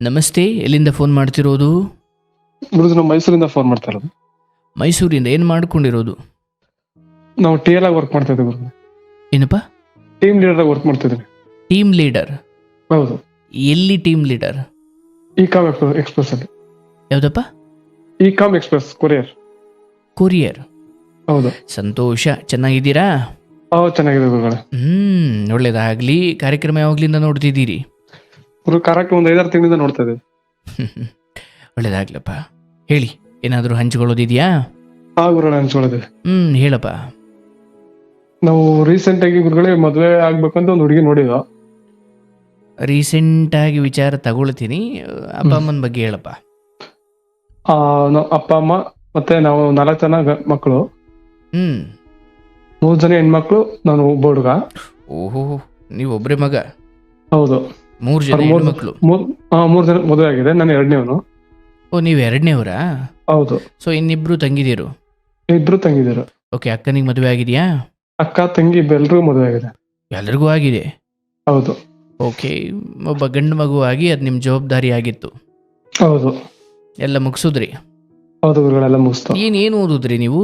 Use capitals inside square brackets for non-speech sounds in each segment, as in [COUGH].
ನಮಸ್ತೆ ಎಲ್ಲಿಂದ ಫೋನ್ ಮಾಡ್ತಿರೋದು? ಗುರುಜಿ ನಾವು ಮೈಸೂರಿಂದ ಫೋನ್ ಮಾಡ್ತಾ ಇರೋದು. ಮೈಸೂರಿಂದ ಏನು ಮಾಡ್ಕೊಂಡಿರೋದು? ನಾವು ಟಿ ಎಲ್ ಆಗಿ ವರ್ಕ್ ಮಾಡ್ತಾ ಇದ್ದೀವಿ ಗುರುಜಿ ಏನಪ್ಪ? ಟೀಮ್ ಲೀಡರ್ ಆಗಿ ವರ್ಕ್ ಇದ್ದೀವಿ. ಟೀಮ್ ಲೀಡರ್ ಹೌದು. ಎಲ್ಲಿ team leader E com express ಅಲ್ಲಿ. ಯಾವುದಪ್ಪ? E com express courier courier ಹೌದು. ಸಂತೋಷ. ಚೆನ್ನಾಗಿದ್ದೀರಾ? ಹೌದು ಚೆನ್ನಾಗಿದೆ ಗುರುಗಳೇ. ಹ್ಮ್ ಒಳ್ಳೇದಾಗ್ಲಿ. ಕಾರ್ಯಕ್ರಮ ಯಾವಾಗ್ಲಿಂದ ನೋಡ್ತಿದ್ದೀರಿ? ಗುರು ಕರೆಕ್ಟ್ ಒಂದು ಐದಾರು ತಿಂಗಳಿಂದ ನೋಡ್ತಾ ಇದ್ದೀವಿ [LAUGHS] ಒಳ್ಳೇದಾಗ್ಲಪ್ಪ. ಹೇಳಿ ಏನಾದರೂ ಹಂಚಿಕೊಳ್ಳೋದಿದೆಯಾ ಆ ಗುರುಗಳೇ ಹಂಚ್ಕೊಳ್ಳೋದು. ಹ್ಮ್ ಹೇಳಪ್ಪ. ನಾವು ರೀಸೆಂಟ್ ಆಗಿ ಗುರುಗಳೇ ಮದುವೆ ಆಗ್ಬೇಕಂತ ಒಂದು ಹುಡುಗಿ ನೋಡಿದ್ವು. ರೀಸೆಂಟಾಗಿ ವಿಚಾರ ತಗೊಳ್ತೀನಿ. ಅಪ್ಪ ಅಮ್ಮನ ಬಗ್ಗೆ ಹೇಳಪ್ಪ. ಆ, ನಾವು ಅಪ್ಪ ಅಮ್ಮ ಮತ್ತೆ ನಾವು ನಾಲ್ಕು ಜನ ಗ- ಮಕ್ಕಳು. ಹ್ಮ್. ಮೂರು ಜನ ಹೆಣ್ಮಕ್ಳು ನಾನು ಒಬ್ಬ ಹುಡುಗ. ಓಹೋ ನೀವು ಒಬ್ಬರೇ ಮಗ. ಹೌದು. ಮೂರು ಜನ ಹೆಣ್ಮಕ್ಳು. ಮೂರ್ ಆ, ಮೂರು ಜನ ಮದುವೆ ಆಗಿದೆ ನಾನು ಎರಡನೇವನು. ಓ ನೀವು ಎರಡನೇವರಾ? ಹೌದು. ಸೊ ಇನ್ನಿಬ್ರು ತಂಗಿದಿರು? ಇಬ್ರು ತಂಗಿದೀರು. ಓಕೆ ಅಕ್ಕನಿಗೆ ಮದುವೆ ಆಗಿದೆಯಾ? ಅಕ್ಕ ತಂಗಿ ಎಲ್ರಿಗೂ ಮದುವೆ ಆಗಿದೆ. ಎಲ್ರಿಗೂ ಆಗಿದೆ? ಹೌದು. ಓಕೆ ಒಬ್ಬ ಗಂಡು ಮಗು ಆಗಿ ಅದು ನಿಮ್ಮ ಜವಾಬ್ದಾರಿ ಆಗಿತ್ತು. ಹೌದು. ಎಲ್ಲ ಮುಗಿಸಿದ್ರಿ? ಹೌದು ಗುರುಗಳೆಲ್ಲ ಮುಗಿಸ್ತು. ಏನು ಏನು ಓದಿದ್ರಿ ನೀವು?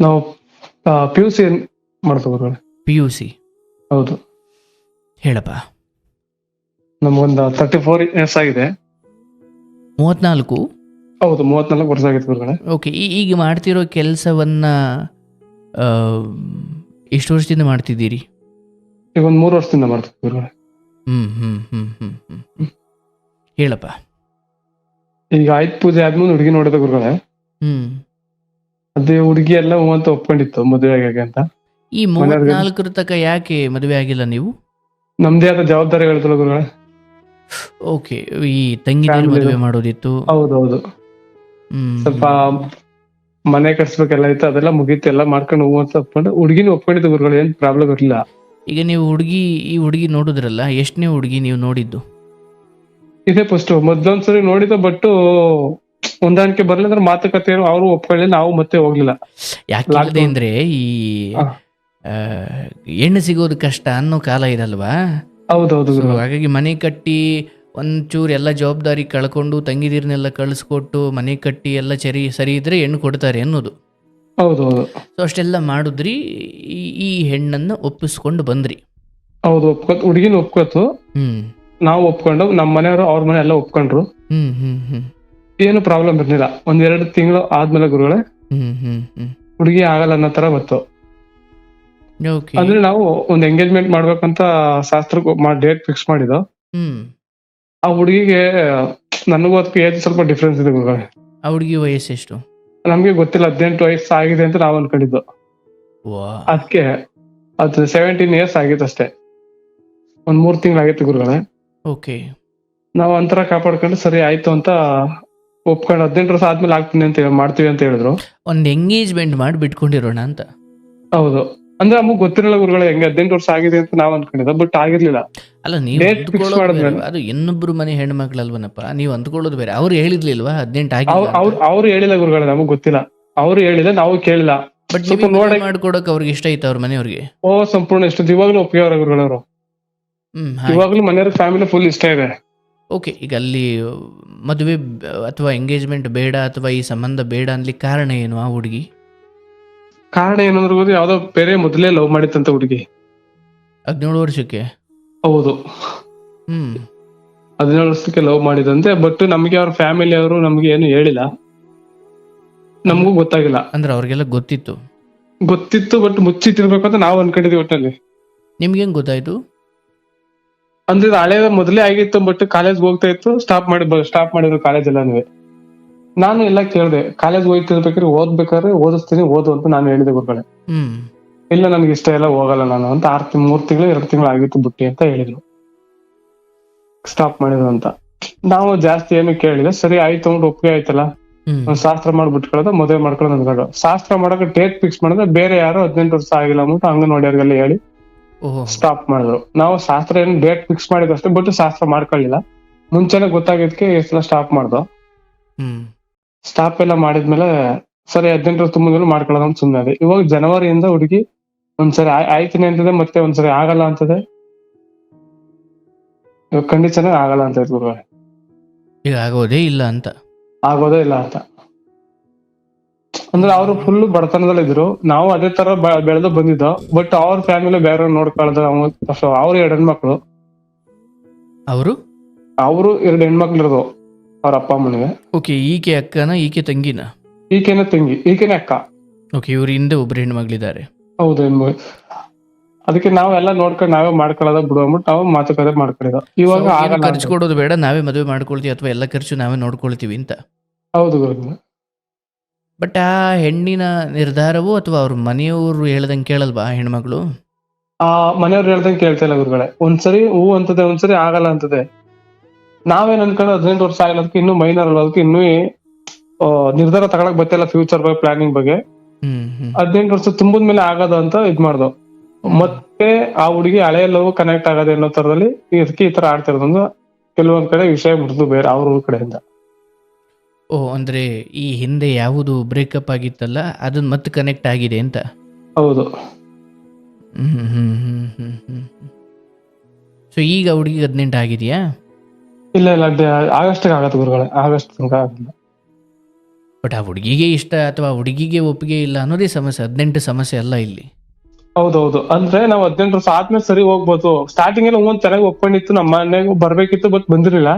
ನಾವು ಪಿ ಯು ಸಿ ಮಾಡ್ತೀವಿ ಗುರುಗಳೇ? ಪಿ ಯು ಸಿ ಹೌದು. ಹೇಳಪ್ಪ. ನಮ್ಗೊಂದು ತರ್ಟಿ ಫೋರ್ ಇಯರ್ಸ್ ಆಗಿದೆ. ಮೂವತ್ನಾಲ್ಕು? ಹೌದು ಮೂವತ್ನಾಲ್ಕು ವರ್ಷ ಆಗಿತ್ತು ಗುರುಗಳೇ. ಓಕೆ ಈಗ ಮಾಡ್ತಿರೋ ಕೆಲಸವನ್ನ ಎಷ್ಟು ವರ್ಷದಿಂದ ಮಾಡ್ತಿದ್ದೀರಿ? ಈಗ ಒಂದು ಮೂರು ವರ್ಷದಿಂದ ಮಾಡ್ತೀವಿ ಗುರುಗಳೇ. ಹ್ಮ್ ಹ್ಮ್ ಹ್ಮ್ ಹ್ಮ್. ಹೇಳಪ್ಪ. ಈಗ ಆಯ್ತು ಪೂಜೆ ಆದ್ಮೇಲೆ ಹುಡುಗಿ ನೋಡಿದ ಗುರುಗಳೇ. ಹ್ಮ್. ಅದೇ ಹುಡುಗಿ ಎಲ್ಲ ಹ್ಞೂ ಅಂತ ಒಪ್ಕೊಂಡಿತ್ತು ಮದುವೆ ಆಗ್ಯಾಗ ಅಂತ. ಈ ಮೂವತ್ನಾಲ್ಕರ ತನಕ ಯಾಕೆ ಮದುವೆ ಆಗಿಲ್ಲ ನೀವು? ನಮ್ದೇ ಆದ ಜವಾಬ್ದಾರಿಗಳಿದ್ದಲ್ಲ ಗುರುಗಳೇ. ಓಕೆ ಈ ತಂಗಿ ಮದುವೆ ಮಾಡೋದಿತ್ತು? ಹೌದು ಹೌದು ಹ್ಮ್. ಸ್ವಲ್ಪ ಮನೆ ಕಟ್ಸ್ಬೇಕೆಲ್ಲ ಇತ್ತು ಅದೆಲ್ಲ ಮುಗೀತು ಎಲ್ಲ ಮಾಡ್ಕೊಂಡು ಹೋಗುವ ಅಂತ ಒಪ್ಕೊಂಡು ಹುಡುಗಿನ ಒಪ್ಕೊಂಡಿದ್ದು ಗುರುಗಳು ಏನ್ ಪ್ರಾಬ್ಲಮ್ ಇರಲಿಲ್ಲ. ಈಗ ನೀವು ಹುಡುಗಿ ಈ ಹುಡುಗಿ ನೋಡಿದ್ರಲ್ಲ ಎಷ್ಟನೇ ಹುಡುಗಿ ನೀವು ನೋಡಿದ್ದು? ಇದೇ ಫಸ್ಟ್ ಮೊದ್ಲೊಂದ್ಸರಿ ನೋಡಿದ ಬಟ್ ಹೊಂದಾಣಿಕೆ ಬರಲಿಲ್ಲ ಅಂದ್ರೆ ಮಾತುಕತೆ ಅವರು ಒಪ್ಕೊಳ್ಳಿ ನಾವು ಮತ್ತೆ ಹೋಗ್ಲಿಲ್ಲ. ಯಾಕೆ ಅಂದ್ರೆ ಈ ಹೆಣ್ಣು ಸಿಗೋದು ಕಷ್ಟ ಅನ್ನೋ ಕಾಲ ಇದಲ್ವಾ? ಹೌದೌದು ಗುರು. ಹಾಗಾಗಿ ಮನೆ ಕಟ್ಟಿ ಒಂಚೂರು ಎಲ್ಲ ಜವಾಬ್ದಾರಿ ಕಳ್ಕೊಂಡು ತಂಗಿದೀರ್ನೆಲ್ಲ ಕಳಿಸ್ಕೊಟ್ಟು ಮನೆ ಕಟ್ಟಿ ಎಲ್ಲ ಸರಿ ಸರಿ ಇದ್ರೆ ಹೆಣ್ಣು ಕೊಡ್ತಾರೆ ಅನ್ನೋದು. ಹೌದೌದು. ಸೊ ಅಷ್ಟೆಲ್ಲ ಮಾಡಿದ್ರಿ ಈ- ಈ ಹೆಣ್ಣನ್ನು ಒಪ್ಪಿಸ್ಕೊಂಡು ಬಂದ್ರಿ. ಹೌದು ಒಪ್ಕೊತ್ ಹುಡುಗಿನ ಒಪ್ಕೋತು. ಹ್ಮ್. ನಾವು ಒಪ್ಕೊಂಡು ನಮ್ಮ ಮನೆಯವರು ಅವ್ರ ಮನೆ ಎಲ್ಲ ಒಪ್ಕೊಂಡ್ರು. ಹ್ಮ್ ಹ್ಮ್ ಹ್ಮ್. ಏನು ಪ್ರಾಬ್ಲಮ್ ಇರ್ಲಿಲ್ಲ. ಒಂದ್ ಎರಡು ತಿಂಗಳು ಆದ್ಮೇಲೆ ಗುರುಗಳೇ ಹ್ಮ್ ಹ್ಮ್ ಹ್ಮ್. ಹುಡುಗಿ ಆಗಲ್ಲ ಅನ್ನೋ ತರ ಓಕೆ ಅಂದ್ರೆ ನಾವು ಒಂದ್ ಎಂಗೇಜ್ಮೆಂಟ್ ಮಾಡ್ಬೇಕಂತ ಶಾಸ್ತ್ರ ಡೇಟ್ ಫಿಕ್ಸ್ ಮಾಡಿದ್ದು. ಆ ಹುಡುಗಿಗೆ ನನಗೂ ಅದಕ್ಕೆ ಏಜ್ ಸ್ವಲ್ಪ ಡಿಫ್ರೆನ್ಸ್ ಇದೆ ಗುರುಗಳೇ. ಆ ಹುಡುಗಿ ವಯಸ್ಸೆಷ್ಟು ನಮ್ಗೆ ಗೊತ್ತಿಲ್ಲ ಹದಿನೆಂಟು ವಯಸ್ಸು ಆಗಿದೆ ಅಂತ ನಾವು ಅನ್ಕೊಂಡಿದ್ದು. ಅದಕ್ಕೆ ಅದು ಸೆವೆಂಟೀನ್ ಇಯರ್ಸ್ ಆಗಿತ್ತು ಅಷ್ಟೇ. ಒಂದ್ ಮೂರ್ ತಿಂಗಳಾಗಿತ್ತು ಗುರುಗಳೇ. ಓಕೆ ನಾವು ಅಂತರ ಕಾಪಾಡ್ಕೊಂಡು ಸರಿ ಆಯ್ತು ಅಂತ ಒಪ್ಕೊಂಡು ಹದಿನೆಂಟು ವರ್ಷ ಆದ್ಮೇಲೆ ಆಗ್ತೀನಿ ಅಂತ ಹೇಳಿ- ಮಾಡ್ತೀವಿ ಅಂತ ಹೇಳಿದ್ರು. ಒಂದು ಎಂಗೇಜ್ಮೆಂಟ್ ಮಾಡಿ ಬಿಟ್ಕೊಂಡಿರೋಣ ಅಂತ. ಹೌದು. ಅಂದ್ರೆ ನಮಗ್ ಗೊತ್ತಿರಲ್ಲ ಗುರುಗಳ ಹೆಂಗೆ ಹದಿನೆಂಟು ವರ್ಷ ಆಗಿದೆ ಅಂತ ನಾವ್ ಅನ್ಕೊಂಡಿದ್ದ ಬಟ್ ಆಗಿರ್ಲಿಲ್ಲ. ಅಲ್ಲ ನೀವು Date fix ಅಂದ್ಕೊಳ್ಳೋದು ಬೇರೆ. ಮಾಡಿದ್ಮೇಲೆ. ಅದು ಇನ್ನೊಬ್ರು ಮನೆ ಹೆಣ್ಮಕ್ಳಲ್ವನಪ್ಪ ನೀವು ಅಂದ್ಕೊಳ್ಳೋದು ಬೇರೆ. ಅವ್ರು ಹೇಳಿರ್ಲಿಲ್ವಾ ಹದಿನೆಂಟು ಆಗಿಲ್ಲ ಅವ್ರ ಅವ್ರು ಅವ್ರು ಹೇಳಿಲ್ಲ ಗುರುಗಳೇ ನಮಗ್ ಗೊತ್ತಿಲ್ಲ. ಅವ್ರು ಹೇಳಿಲ್ಲ ನಾವು ಕೇಳಿಲ್ಲ. ಬಟ್ ಸ್ವಲ್ಪ ನೀವು ನೋಡಿ- ಮಾಡ್ಕೊಡಕ್ ಅವ್ರಿಗೆ ಇಷ್ಟ ಐತೆ ಅವ್ರ ಮನೆಯವ್ರಿಗೆ? ಓ ಸಂಪೂರ್ಣ ಇಷ್ಟ ಇವಾಗ್ಲೂ ಗುರುಗಳು ಗುರುಗಳವರು. ಹ್ಮ್ ಇವಾಗ್ಲೂ ಮನೆಯವ್ರ ಫ್ಯಾಮಿಲಿ ಫುಲ್ ಇಷ್ಟ ಇದೆ. ಓಕೆ ಈಗ ಅಲ್ಲಿ ಮದುವೆ ಅಥವಾ ಎಂಗೇಜ್ಮೆಂಟ್ ಬೇಡ ಅಥವಾ ಈ ಸಂಬಂಧ ಬೇಡ ಅನ್ಲಿಕ್ಕೆ ಕಾರಣ ಏನು ಆ ಹುಡುಗಿ? ಕಾರಣ ಏನಂದ್ರೆ ಗೊತ್ತಾ, ಯಾವ್ದೋ ಬೇರೆ ಮೊದಲೇ ಲವ್ ಮಾಡಿತ್ತಂತ ಹುಡುಗಿ. ಹದಿನೇಳು ವರ್ಷಕ್ಕೆ? ಹೌದು. ಹ್ಮ್. ಹದಿನೇಳು ವರ್ಷಕ್ಕೆ ಲವ್ ಮಾಡಿದಂತೆ ಬಟ್ ನಮಗೆ ಅವ್ರ ಫ್ಯಾಮಿಲಿ ಅವರು ನಮ್ಗೆ ಏನು ಹೇಳಿಲ್ಲ. ನಮಗೂ ಗೊತ್ತಾಗಿಲ್ಲ. ಅಂದ್ರೆ ಅವ್ರಿಗೆಲ್ಲ ಗೊತ್ತಿತ್ತು. ಗೊತ್ತಿತ್ತು ಬಟ್ ಮುಚ್ಚಿಟ್ಟಿರ್ಬೇಕು ಅಂತ ನಾವು ಅನ್ಕೊಂಡಿದ್ವಿ ಒಟ್ಟಲ್ಲಿ ನಿಮ್ಗೆ ಹೆಂಗ್ ಗೊತ್ತಾಯ್ತು? ಅಂದ್ರೆ ಇದು ಹಳೇದ ಮೊದಲೇ ಆಗಿತ್ತು ಬಟ್ ಕಾಲೇಜ್ ಹೋಗ್ತಾ ಇತ್ತು ಸ್ಟಾಪ್ ಮಾಡಿ ಸ್ಟಾಪ್ ಮಾಡಿದ್ರು ಕಾಲೇಜ್ ಎಲ್ಲಾನು ನಾನು ಎಲ್ಲ ಕೇಳಿದೆ ಕಾಲೇಜ್ ಹೋಗ್ತಿರ್ಬೇಕಾದ್ರೆ ಓದ್ಬೇಕಾದ್ರೆ ಓದಿಸ್ತೀನಿ ಓದು ಅಂತ ನಾನು ಹೇಳಿದೆ ಗುರುಗಳೇ. ಇಲ್ಲ ನನ್ಗೆ ಇಷ್ಟ ಎಲ್ಲ ಹೋಗಲ್ಲ ನಾನು ಅಂತ ಆರ್ ತಿಂಗ್ ಮೂರ್ ತಿಂಗಳು ಎರಡು ತಿಂಗಳು ಆಗಿತ್ತು ಬುಟ್ಟಿ ಅಂತ ಹೇಳಿದ್ರು. ಸ್ಟಾಪ್ ಮಾಡಿದ್ರು ಅಂತ. ನಾವು ಜಾಸ್ತಿ ಏನು ಕೇಳಿಲ್ಲ ಸರಿ ಆಯ್ತು ಅಂದ್ರೆ ಒಪ್ಪಿಗೆ ಆಯ್ತಲ್ಲ? ಶಾಸ್ತ್ರ ಮಾಡ್ಬಿಟ್ಕೊಳ್ಳೋದು ಮದುವೆ ಮಾಡ್ಕೊಳ್ಳೋದು ಅಂದ್ಕೊಂಡು ಶಾಸ್ತ್ರ ಮಾಡಕ್ಕೆ ಡೇಟ್ ಫಿಕ್ಸ್ ಮಾಡಿದ್ರೆ ಬೇರೆ ಯಾರು ಹದಿನೆಂಟು ವರ್ಷ ಆಗಿಲ್ಲ ಅಂದ್ಬಿಟ್ಟು ಅಂಗನವಾಡಿಯವ್ರಿಗೆಲ್ಲ ಹೇಳಿ ಸ್ಟಾಪ್ ಮಾಡಿದ್ರು. ನಾವು ಶಾಸ್ತ್ರ ಏನು ಡೇಟ್ ಫಿಕ್ಸ್ ಮಾಡಿದಷ್ಟೇ ಅಷ್ಟೇ ಬಟ್ ಶಾಸ್ತ್ರ ಮಾಡ್ಕೊಳ್ಳಿಲ್ಲ. ಮುಂಚೆನೆ ಗೊತ್ತಾಗಿದ್ಕೆ ಎಷ್ಟೆಲ್ಲ ಸ್ಟಾಪ್ ಮಾಡ್ದು. ಸ್ಟಾಪ್ ಎಲ್ಲ ಮಾಡಿದ್ಮೇಲೆ ಸರಿ ಹದಿನೆಂಟರ ತುಂಬಿದ್ಮೇಲೆ ಮಾಡ್ಕೊಳ್ಳೋದು ಅಂತ ಸುಮ್ಮನೆ ಅದೇ ಇವಾಗ ಜನವರಿಯಿಂದ ಹುಡುಗಿ ಒಂದ್ಸರಿ ಆಯ್- ಆಯ್ತೀನಿ ಅಂತದೆ ಮತ್ತೆ ಒಂದ್ಸರಿ ಆಗಲ್ಲ ಅಂತದೆ. ಇವಾಗ ಕಂಡೀಷನ್ ಆಗಲ್ಲ ಅಂತ ಗುರುಗಳೇ. ಈಗ ಆಗೋದೇ ಇಲ್ಲ ಅಂತ. ಆಗೋದೇ ಇಲ್ಲ ಅಂತ. ಅಂದ್ರೆ ಅವರು ಫುಲ್ ಬಡತನದಲ್ಲಿ ಇದ್ರು. ನಾವು ಅದೇ ತರ ಬೆಳೆದು ಬಂದಿದ್ದು ಬಟ್ ಅವ್ರ ಫ್ಯಾಮಿಲಿ ಬೇರೆ ನೋಡ್ಕೊಳ್ದ ಅವ್ರು ಎರಡು ಹೆಣ್ಮಕ್ಳು. ಅವರು? ಅವರು ಎರಡು ಹೆಣ್ಮಕ್ಳು ಇರೋದು. ಅವ್ರ ಅಪ್ಪ ಅಮ್ಮನಿಗೆ. ಓಕೆ ಈಕೆ ಅಕ್ಕನ ಈಕೆ ತಂಗಿನ? ಈಕೆನ ತಂಗಿ ಈಕೆನೇ ಅಕ್ಕ. ಓಕೆ ಇವ್ರ ಹಿಂದೆ ಒಬ್ರು ಹೆಣ್ಮಗಳಿದ್ದಾರೆ. ಹೌದು ಅದಕ್ಕೆ ನಾವೆಲ್ಲ ನೋಡ್ಕೊಂಡು ನಾವೇ ಮಾಡ್ಕೊಳ್ಳೋದ ಬಿಡು ಅಂದ್ಬಿಟ್ಟು ನಾವು ಮಾತುಕತೆ ಮಾಡ್ಕೊಂಡಿದ್ದ ಇವಾಗ ಆಗಲ್ಲ. ಖರ್ಚು ಕೊಡೋದು ಬೇಡ ನಾವೇ ಮದುವೆ ಮಾಡ್ಕೊಳ್ತೀವಿ ಅಥವಾ ಎಲ್ಲ ಖರ್ಚು ನಾವೇ ನೋಡ್ಕೊಳ್ತೀವಿ ಅಂತ? ಹೌದು ಗುರುಗಳೇ. ಬಟ್ ಆ ಹೆಣ್ಣಿನ ನಿರ್ಧಾರವು ಅಥವಾ ಅವ್ರ ಮನೆಯವರು ಹೇಳ್ದಂಗೆ ಕೇಳಲ್ವಾ ಆ ಹೆಣ್ಮಗಳು? ಆ ಮನೆಯವ್ರು ಹೇಳ್ದಂಗೆ ಕೇಳ್ತಾ ಇಲ್ಲ ಗುರುಗಳೇ. ಒಂದ್ಸರಿ ಹೂ ಅಂತದೆ ಒಂದ್ಸರಿ ಆಗಲ್ಲ ಅಂತದೆ. ನಾವೇನ್ ಅನ್ಕೊಂಡು ಹದಿನೆಂಟು ವರ್ಷ ಆಗಿರೋದಕ್ಕೆ ಇನ್ನೂ ಮೈನರ್ ಅಲ್ಲೋದಕ್ಕೆ ಇನ್ನೂ ನಿರ್ಧಾರ ತಗೊಳಕ್ ಬರ್ತಿಲ್ಲ ಫ್ಯೂಚರ್ ಬಗ್ಗೆ ಪ್ಲಾನಿಂಗ್ ಬಗ್ಗೆ. ಹದಿನೆಂಟು ವರ್ಷ ತುಂಬದ ಮೇಲೆ ಆಗದ ಅಂತ ಇದ್ ಮಾಡ್ದು. ಮತ್ತೆ ಆ ಹುಡುಗಿ ಹಳೆ ಲವ್ ಕನೆಕ್ಟ್ ಆಗದೆ ಅನ್ನೋ ತರದಲ್ಲಿ ಇದಕ್ಕೆ ಈ ತರ ಆಡ್ತಿರೋದ್ರಿಂದ ಕೆಲವೊಂದ್ ಕಡೆ ವಿಷಯ ಮುರಿದು ಬೇರೆ ಅವ್ರ ಊರ್ ಕಡೆಯಿಂದ. ಓ ಅಂದ್ರೆ ಈ ಹಿಂದೆ ಯಾವುದು ಬ್ರೇಕಪ್ ಆಗಿತ್ತಲ್ಲ ಅದನ್ನ ಮತ್ತೆ ಕನೆಕ್ಟ್ ಆಗಿದೆ ಅಂತ? ಹೌದು. ಹ್ಮ್ ಹ್ಮ್ ಹ್ಮ್ ಹ್ಮ್ ಹ್ಮ್. ಸೊ ಈಗ ಹುಡುಗಿ ಹದಿನೆಂಟು ಆಗಿದೆಯಾ? ಇಲ್ಲ ಇಲ್ಲ ಆಗಸ್ಟ್ ಆಗತ್ತೆ ಗುರುಗಳೇ ಆಗಸ್ಟ್ ತನಕ ಆಗಲ್ಲ. ಬಟ್ ಆ ಹುಡುಗಿಗೆ ಇಷ್ಟ ಅಥವಾ ಹುಡುಗಿಗೆ ಒಪ್ಪಿಗೆ ಇಲ್ಲ ಅನ್ನೋದೇ ಸಮಸ್ಯೆ ಹದಿನೆಂಟು ಸಮಸ್ಯೆ ಅಲ್ಲ ಇಲ್ಲಿ. ಹೌದೌದು ಅಂದ್ರೆ ನಾವ್ ಹದಿನೆಂಟು ವರ್ಷ ಆದ್ಮೇಲೆ ಸರಿ ಹೋಗ್ಬೋದು. ಸ್ಟಾರ್ಟಿಂಗ್ ಎಲ್ಲ ಒಂದ್ ಚೆನ್ನಾಗಿ ಒಪ್ಕೊಂಡಿತ್ತು ನಮ್ಮ ಮನೆಗೆ ಬರ್ಬೇಕಿತ್ತು ಬಟ್ ಬಂದಿರಲಿಲ್ಲ.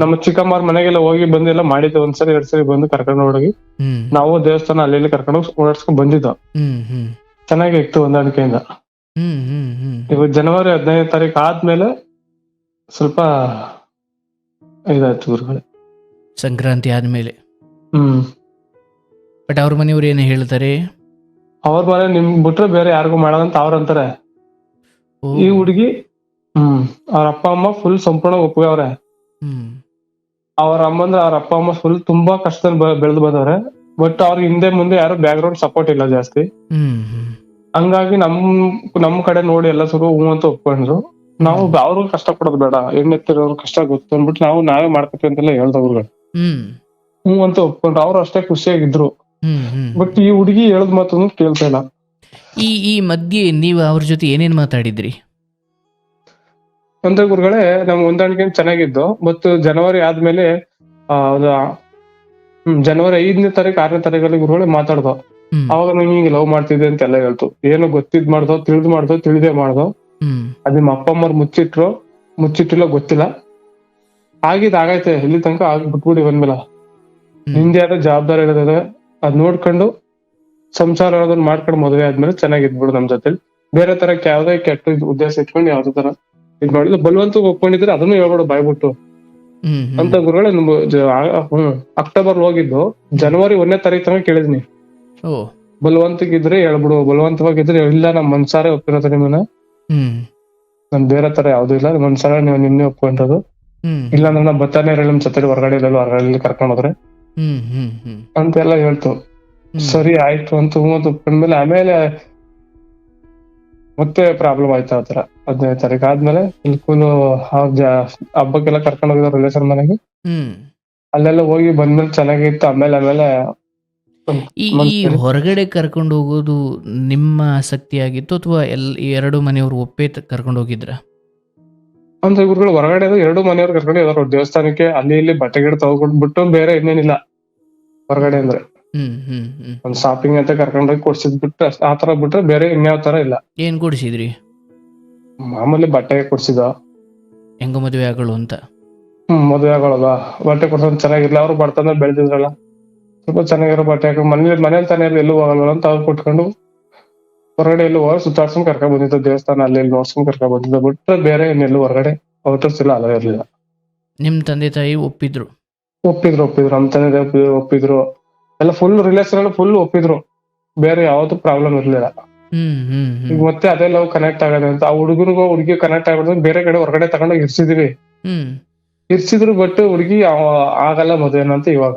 ನಮ್ಮ ಚಿಕ್ಕಮ್ಮರ ಮನೆಗೆಲ್ಲ ಹೋಗಿ ಬಂದೆಲ್ಲ ಮಾಡಿದ್ದೆ ಒಂದ್ಸರಿ ಎರಡ್ ಸರಿ ಬಂದು ಕರ್ಕೊಂಡು ಹೋಗಿ. ನಾವು ದೇವಸ್ಥಾನ ಅಲ್ಲಿ ಇಲ್ಲಿ ಕರ್ಕೊಂಡು ಹೋಗಿ ಓಡಾಡ್ಸ್ಕೊಂಡ್ ಬಂದಿದ್ದು. ಚೆನ್ನಾಗಿ ಇತ್ತು ಹೊಂದಾಣಿಕೆಯಿಂದ ಹ್ಮ್ ಹ್ಮ್ ಹ್ಮ್. ಇವಾಗ ಜನವರಿ ಹದಿನೈದು ತಾರೀಕು ಆದ್ಮೇಲೆ ಸ್ವಲ್ಪ ಇದಾಯ್ತು ಗುರುಗಳೇ ಸಂಕ್ರಾಂತಿ ಆದ್ಮೇಲೆ. ಹ್ಮ್. ಬಟ್ ಅವ್ರ ಮನೆಯವ್ರು ಏನು ಹೇಳ್ತಾರೆ ಅವ್ರ ಮನೆ ನಿಮ್ ಬಿಟ್ರೆ ಬೇರೆ ಯಾರಿಗೂ ಮಾಡದಂತ ಅವ್ರ ಅಂತಾರೆ. ಓ, ಈ ಹುಡುಗಿ ಹ್ಮ್ ಅವ್ರ ಅಪ್ಪ ಅಮ್ಮ ಫುಲ್ ಸಂಪೂರ್ಣ ಒಪ್ಪಿಗೆ ಹ್ಮ್. ಅವ್ರ ಅಮ್ಮಂದ್ರೆ ಅವ್ರ ಅಪ್ಪ ಅಮ್ಮ ಫುಲ್ ತುಂಬಾ ಕಷ್ಟದಲ್ಲಿ ಬೆಳೆದು ಬಂದವ್ರೆ. ಬಟ್ ಅವ್ರ ಹಿಂದೆ ಮುಂದೆ ಯಾರು ಬ್ಯಾಕ್ ಗ್ರೌಂಡ್ ಸಪೋರ್ಟ್ ಇಲ್ಲ ಜಾಸ್ತಿ. ಹ್ಮ್ ಹ್ಮ್. ಹಂಗಾಗಿ ನಮ್ ನಮ್ ಕಡೆ ನೋಡಿ ಎಲ್ಲ ಸ್ವಲ್ಪ ಹೂ ಅಂತ ಒಪ್ಕೊಂಡ್ರು. ನಾವು ಅವ್ರು ಕಷ್ಟ ಪಡೋದು ಬೇಡ ಹೆಣ್ಣೆತ್ತಿರೋರು ಕಷ್ಟ ಗೊತ್ತು ಅಂದ್ಬಿಟ್ಟು ನಾವು ನಾವೇ ಮಾಡ್ಕೊತೀವಿ ಅಂತೆಲ್ಲ ಹೇಳ್ದವ್ರು ಹ್ಮ್. ಹ್ಞೂ ಅಂತ ಒಪ್ಕೊಂಡ್ರು ಅವ್ರು ಅಷ್ಟೇ ಖುಷಿಯಾಗಿದ್ರು. ಹ್ಮ್ ಹ್ಮ್. ಬಟ್ ಈ ಹುಡುಗಿ ಹೇಳದ್ ಮಾತನ್ನು ಕೇಳ್ತಾ ಇಲ್ಲ. ಈ ಈ ಮಧ್ಯೆ ನೀವು ಅವ್ರ ಜೊತೆ ಏನೇನ್ ಮಾತಾಡಿದ್ರಿ? ಅಂದ್ರೆ ಗುರುಗಳೇ ನಮ್ ಹೊಂದಾಣಿಕೆ ಚೆನ್ನಾಗಿದ್ದು ಮತ್ತು ಜನವರಿ ಆದ್ಮೇಲೆ ಆ, ಅದು, ಹ್ಮ್ ಜನವರಿ ಐದನೇ ತಾರೀಕು ಆರನೇ ತಾರೀಕಲ್ಲಿ ಗುರುಗಳೇ ಮಾತಾಡ್ದೋ. ಹ್ಮ್. ಅವಾಗ ನಂಗೆ ಹಿಂಗೆ ಲವ್ ಮಾಡ್ತಿದ್ದೆ ಅಂತೆಲ್ಲ ಹೇಳ್ತು. ಏನೋ ಗೊತ್ತಿದ್ ಮಾಡ್ದೋ ತಿಳಿದ್ ಮಾಡ್ದೋ ತಿಳಿದೇ ಮಾಡ್ದೋ. ಹ್ಮ್ ಅದ್ ನಿಮ್ಮ ಅಪ್ಪ ಅಮ್ಮವ್ರು ಮುಚ್ಚಿಟ್ರು ಮುಚ್ಚಿಟ್ಟಿಲ್ಲ ಗೊತ್ತಿಲ್ಲ. ಆಗಿದ್ ಆಗೈತೆ ಇಲ್ಲಿ ತನಕ ಆಗಿ ಬಿಟ್ಬಿಡಿ ಬಂದ್ಮೇಲೆ. ನಿಂದೆ ಆದ ಜವಾಬ್ದಾರಿ ಇರೋದಿದೆ ಅದ್ ನೋಡ್ಕೊಂಡು ಸಂಸಾರ ಅನ್ನೋದನ್ನ ಮಾಡ್ಕೊಂಡು ಮದುವೆ ಆದ್ಮೇಲೆ ಚೆನ್ನಾಗಿದ್ಬಿಡು ನಮ್ ಜೊತೆ ಬೇರೆ ತರಕ್ಕೆ ಯಾವ್ದೇ ಕೆಟ್ಟ ಉದ್ದೇಶ ಇಟ್ಕೊಂಡು ಯಾವ್ದೇ ತರ ಇದ್ ಮಾಡಿಲ್ಲ. ಬಲವಂತ ಒಪ್ಕೊಂಡಿದ್ರೆ ಅದನ್ನು ಹೇಳ್ಬಿಡು ಬಾಯ್ಬಿಟ್ಟು. ಅಂತ ಗುರುಗಳೇ ಹ್ಮ್. ಅಕ್ಟೋಬರ್ ಹೋಗಿದ್ದು ಜನವರಿ ಒಂದನೇ ತಾರೀಕು ತನಕ ಕೇಳಿದ್ನಿ. ಓ. ಬಲವಂತಗಿದ್ರೆ ಹೇಳ್ಬಿಡು ಬಲವಂತವಾಗಿದ್ರೆ ಇಲ್ಲ ನಮ್ ಮನ್ಸಾರೇ ಒಪ್ಪಿರೋದು ನಿಮ್ಮನ್ನ. ಹ್ಮ್. ನನ್ ಬೇರೆ ತರ ಯಾವ್ದು ಇಲ್ಲ. ಒಂದ್ಸಲ ನೀವು ನಿನ್ನೆ ಒಪ್ಕೊಂಡದು ಹ್ಮ್. ಇಲ್ಲ ಬತ್ತಾನೆ ಇರಲ್ಲ ನಮ್ ಜೊತೆ ಹೊರಗಡೆ ಇಲ್ಲ ಹೊರಗಡೆ ಕರ್ಕೊಂಡ್ ಹೋದ್ರೆ. ಹ್ಮ್ ಹ್ಮ್ ಹ್ಮ್. ಅಂತೆಲ್ಲ ಹೇಳ್ತು. ಸರಿ ಆಯ್ತು ಅಂತ ಹ್ಞೂ ಅಂತ ಒಪ್ಕೊಂಡ್ಮೇಲೆ ಆಮೇಲೆ ಮತ್ತೆ ಪ್ರಾಬ್ಲಮ್ ಆಯ್ತು ಆತರ ಹದಿನೈದು ತಾರೀಕು ಆದ್ಮೇಲೆ ಬಿಲ್ಕುಲ್ ಹಬ್ಬಕ್ಕೆಲ್ಲ ಕರ್ಕೊಂಡು ಹೋಗಿದ್ರು ರಿಲೇಷನ್ ಮನೆಗೆ. ಹ್ಮ್. ಅಲ್ಲೆಲ್ಲ ಹೋಗಿ ಬಂದ್ಮೇಲೆ ಚೆನ್ನಾಗಿತ್ತು. ಆಮೇಲೆ ಆಮೇಲೆ ಈ ಈ ಹೊರಗಡೆ ಕರ್ಕೊಂಡು ಹೋಗೋದು ನಿಮ್ಮ ಆಸಕ್ತಿ ಆಗಿತ್ತು ಅಥವಾ ಎಲ್ ಎರಡು ಮನೆಯವರು ಒಪ್ಪೇ ಕರ್ಕೊಂಡು ಹೋಗಿದ್ರ? ಅಂದ್ರೆ ಗುರುಗಳು ಹೊರಗಡೆ ಎರಡು ಮನೆಯವ್ರು ಕರ್ಕೊಂಡು ಹೋದ್ರು ದೇವಸ್ಥಾನಕ್ಕೆ ಅಲ್ಲಿ ಇಲ್ಲಿ ಬಟ್ಟೆ ಗಿಡ ತಗೊಂಡ್ ಬಿಟ್ಟು ಬೇರೆ ಇನ್ನೇನಿಲ್ಲ. ಹೊರಗಡೆ ಅಂದ್ರೆ. ಹ್ಮ್ ಹ್ಮ್ ಹ್ಮ್. ಒಂದ್ ಶಾಪಿಂಗ್ ಅಂತ ಕರ್ಕೊಂಡೋಗಿ ಕೊಡ್ಸಿದ್ ಬಿಟ್ಟು ಆ ತರ ಬಿಟ್ರೆ ಬೇರೆ ಇನ್ಯಾವ ತರ ಇಲ್ಲ. ಏನ್ ಕೊಡ್ಸಿದ್ರಿ? ಮಾಮೂಲಿ ಬಟ್ಟೆ ಕೊಡ್ಸಿದ. ಹೆಂಗ ಮದುವೆ ಆಗಳು ಅಂತ? ಹ್ಮ್ ಮದುವೆ ಆಗೋಳಲ್ಲ ಬಟ್ಟೆ ಕೊಡ್ಸೋದ್ ಚೆನ್ನಾಗಿರ್ಲಿಲ್ಲ ಅವ್ರು ಬರ್ತಂದ್ರೆ ಬೆಳೆದಿದ್ರಲ್ಲ. ಸ್ವಲ್ಪ ಚೆನ್ನಾಗಿರೋ ಬಟ್ಟೆ ಹಾಕೊಂಡು ಮನೇಲಿ ಮನೇಲಿ ತಾನೇ ಎಲ್ಲೂ ಹೋಗಲ್ಲ ಅಂತ ಅವ್ರು ಕೊಟ್ಕೊಂಡು ಹೊರಗಡೆ ಎಲ್ಲೂ ಹೋಗಿ ಸುತ್ತಾಡ್ಸ್ಕೊಂಡ್ ಕರ್ಕೊಂಡ್ ಬಂದಿದ್ದು ದೇವಸ್ಥಾನ ಅಲ್ಲಿ ನೋಡ್ಸ್ಕೊಂಡ್ ಕರ್ಕೊಂಡ್ ಬಂದಿದ್ದು. ಬಿಟ್ರೆ ಬೇರೆ ಇನ್ನೆಲ್ಲೂ ಹೊರಗಡೆ ಔಟರ್ಸ್ ಇಲ್ಲ ಅಲ್ಲ ಇರಲಿಲ್ಲ. ನಿಮ್ ತಂದೆ ತಾಯಿ ಒಪ್ಪಿದ್ರು? ಒಪ್ಪಿದ್ರು ಒಪ್ಪಿದ್ರು. ನಮ್ ತಂದೆ ಒಪ್ಪಿದ್ರು, ಒಪ್ಪಿದ್ರು. ಎಲ್ಲ ಫುಲ್ ರಿಲೇಷನ್ ಎಲ್ಲ ಫುಲ್ ಒಪ್ಪಿದ್ರು. ಬೇರೆ ಯಾವ್ದು ಪ್ರಾಬ್ಲಮ್ ಇರ್ಲಿಲ್ಲ. ಹ್ಮ್ ಹ್ಮ್ ಈಗ ಮತ್ತೆ ಅದೇ ಲವ್ ಕನೆಕ್ಟ್ ಆಗದೆ ಅಂತ. ಆ ಹುಡುಗನಿಗೂ ಹುಡುಗಿ ಕನೆಕ್ಟ್ ಆಗೋದು ಬೇರೆ ಕಡೆ ಹೊರಗಡೆ ತಗೊಂಡೋಗಿ ಇರ್ಸಿದೀವಿ. ಹ್ಮ್. ಇರ್ಸಿದ್ರು ಬಟ್ ಹುಡುಗಿ ಆಗಲ್ಲ ಮದುವೆ ಅಂತ ಇವಾಗ.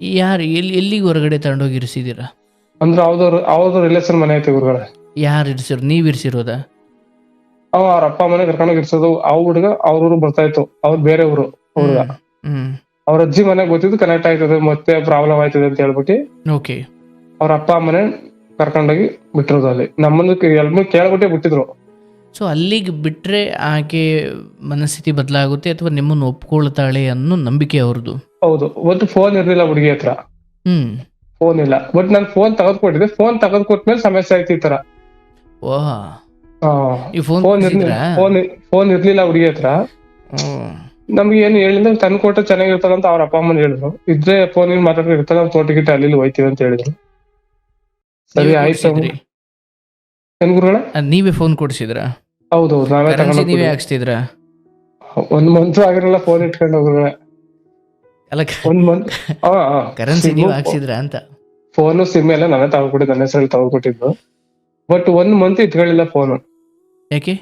ಯಾರು ಎಲ್ಲಿ ಎಲ್ಲಿಗೆ ಹೊರಗಡೆ ತಗೊಂಡೋಗಿ ಇರಿಸಿದ್ದೀರಾ ಅಂದ್ರೆ ಅವ್ರದ್ದು ಅವ್ರ ರಿಲೇಷನ್ ಮನೆ ಐತೆ ಗುರುಗಳೇ ಯಾರು ಇರಿಸಿರೋ ನೀವ್ ಇರಿಸಿರೋದಾ? ಅವ ಅವ್ರ ಅಪ್ಪ ಮನೆ ಕರ್ಕೊಂಡೋಗಿ ಇರ್ಸೋದು ಆ ಹುಡುಗ ಅವ್ರ ಊರು ಬರ್ತಾ ಇತ್ತು. ಅವ್ರ ಬೇರೆ ಊರು ಹುಡುಗ. ಹ್ಮ್ ಅವ್ರ ಅಜ್ಜಿ ಮನೆಗೆ ಗೊತ್ತಿದ್ದು ಕನೆಕ್ಟ್ ಆಯ್ತದೆ ಮತ್ತೆ ಪ್ರಾಬ್ಲಮ್ ಆಯ್ತದೆ ಅಂತ ಹೇಳ್ಬಿಟ್ಟು ಓಕೆ. ಅವ್ರ ಅಪ್ಪ ಮನೆ ಕರ್ಕೊಂಡೋಗಿ ಬಿಟ್ಟಿರೋದು ಅಲ್ಲಿ. ನಮ್ಮನ್ನು ಎಲ್ರು ಕೇಳ್ಬಿಟ್ಟೆ ಬಿಟ್ಟಿದ್ರು. ಸೊ ಅಲ್ಲಿಗೆ ಬಿಟ್ಟರೆ ಆಕೆ ಮನಸ್ಥಿತಿ ಬದಲಾಗುತ್ತೆ ಅಥವಾ ನಿಮ್ಮನ್ನು ಒಪ್ಕೊಳ್ತಾಳೆ ಅನ್ನೋ ನಂಬಿಕೆ ಅವ್ರದ್ದು? ಹೌದು. ಒಂದು ಫೋನ್ ಇರಲಿಲ್ಲ ಹುಡುಗಿ ಹತ್ರ. ಹ್ಮ್. ಫೋನ್ ಇಲ್ಲ. ಬಟ್ ನಾನು ಫೋನ್ ತೆಗೆದುಕೊಟ್ಟಿದ್ದೆ. ಫೋನ್ ತೆಗೆದ್ಕೊಟ್ಮೇಲೆ ಸಮಸ್ಯೆ ಆಯ್ತು ಈ ತರ ಓಹ್. ಈ ಫೋನ್ ಫೋನ್ ಇರ್ಲಿಲ್ಲ ಫೋನ್ ಫೋನ್ ಇರ್ಲಿಲ್ಲ ಹುಡುಗಿ ಹತ್ರ. ನಮ್ಗೆ ಏನು ಹೇಳಿದ್ರೆ ತಂದು ಕೊಟ್ಟ ಚೆನ್ನಾಗಿರ್ತದ ಅಂತ ಅವ್ರ ಅಪ್ಪ ಅಮ್ಮನ ಹೇಳಿದ್ರು. ಇದ್ರೆ ಫೋನ್ ಇನ್ ಮಾತಾಡ್ತಾ ಇರ್ತಾರ ತೋಟಗಿಟ್ಟ ತೋಟ ಗಿಟ್ಟ ಅಲ್ಲಿ ಹೋಯ್ತೀವಿ ಅಂತ ಹೇಳಿದ್ರು. ಸರಿ ಆಯ್ತು. ಏನ್ ಗುರುಗಳೇ ನೀವೇ ಫೋನ್ ಕೊಡಿಸಿದ್ರಾ? ಹೌದು ನಾವೇ ಕರೆನ್ಸಿ ನೀವೇ ತಗೊಂಡು ಹಾಕ್ಸ್ತಿದ್ರಾ? ಒಂದ್ ಮಂತ್ ಆಗಿರಲ್ಲ ಫೋನ್ ಇಟ್ಕೊಂಡು ಹೋಗುಗಳ ಅಲ್ಲ ಒಂದ್ ಮಂತ್ [LAUGHS] ಕರೆನ್ಸಿ ನೀವು ಹಾಕ್ಸಿದ್ರಾ ಅಂತ? ಫೋನು ಸಿಮ್ ಎಲ್ಲ ನಾನೇ ತಗೊಂಡ್ಕೊಟ್ಟಿದ್ದು ನನ್ನ ಹೆಸರಲ್ಲಿ ತಗೊಂಡ್ಬಿಟ್ಟಿದ್ದು. ಬಟ್ ಒಂದ್ ಮಂತ್ ಇಟ್ಕೊಳ್ಳಿಲ್ಲ ಫೋನ್ ಯಾಕೆ?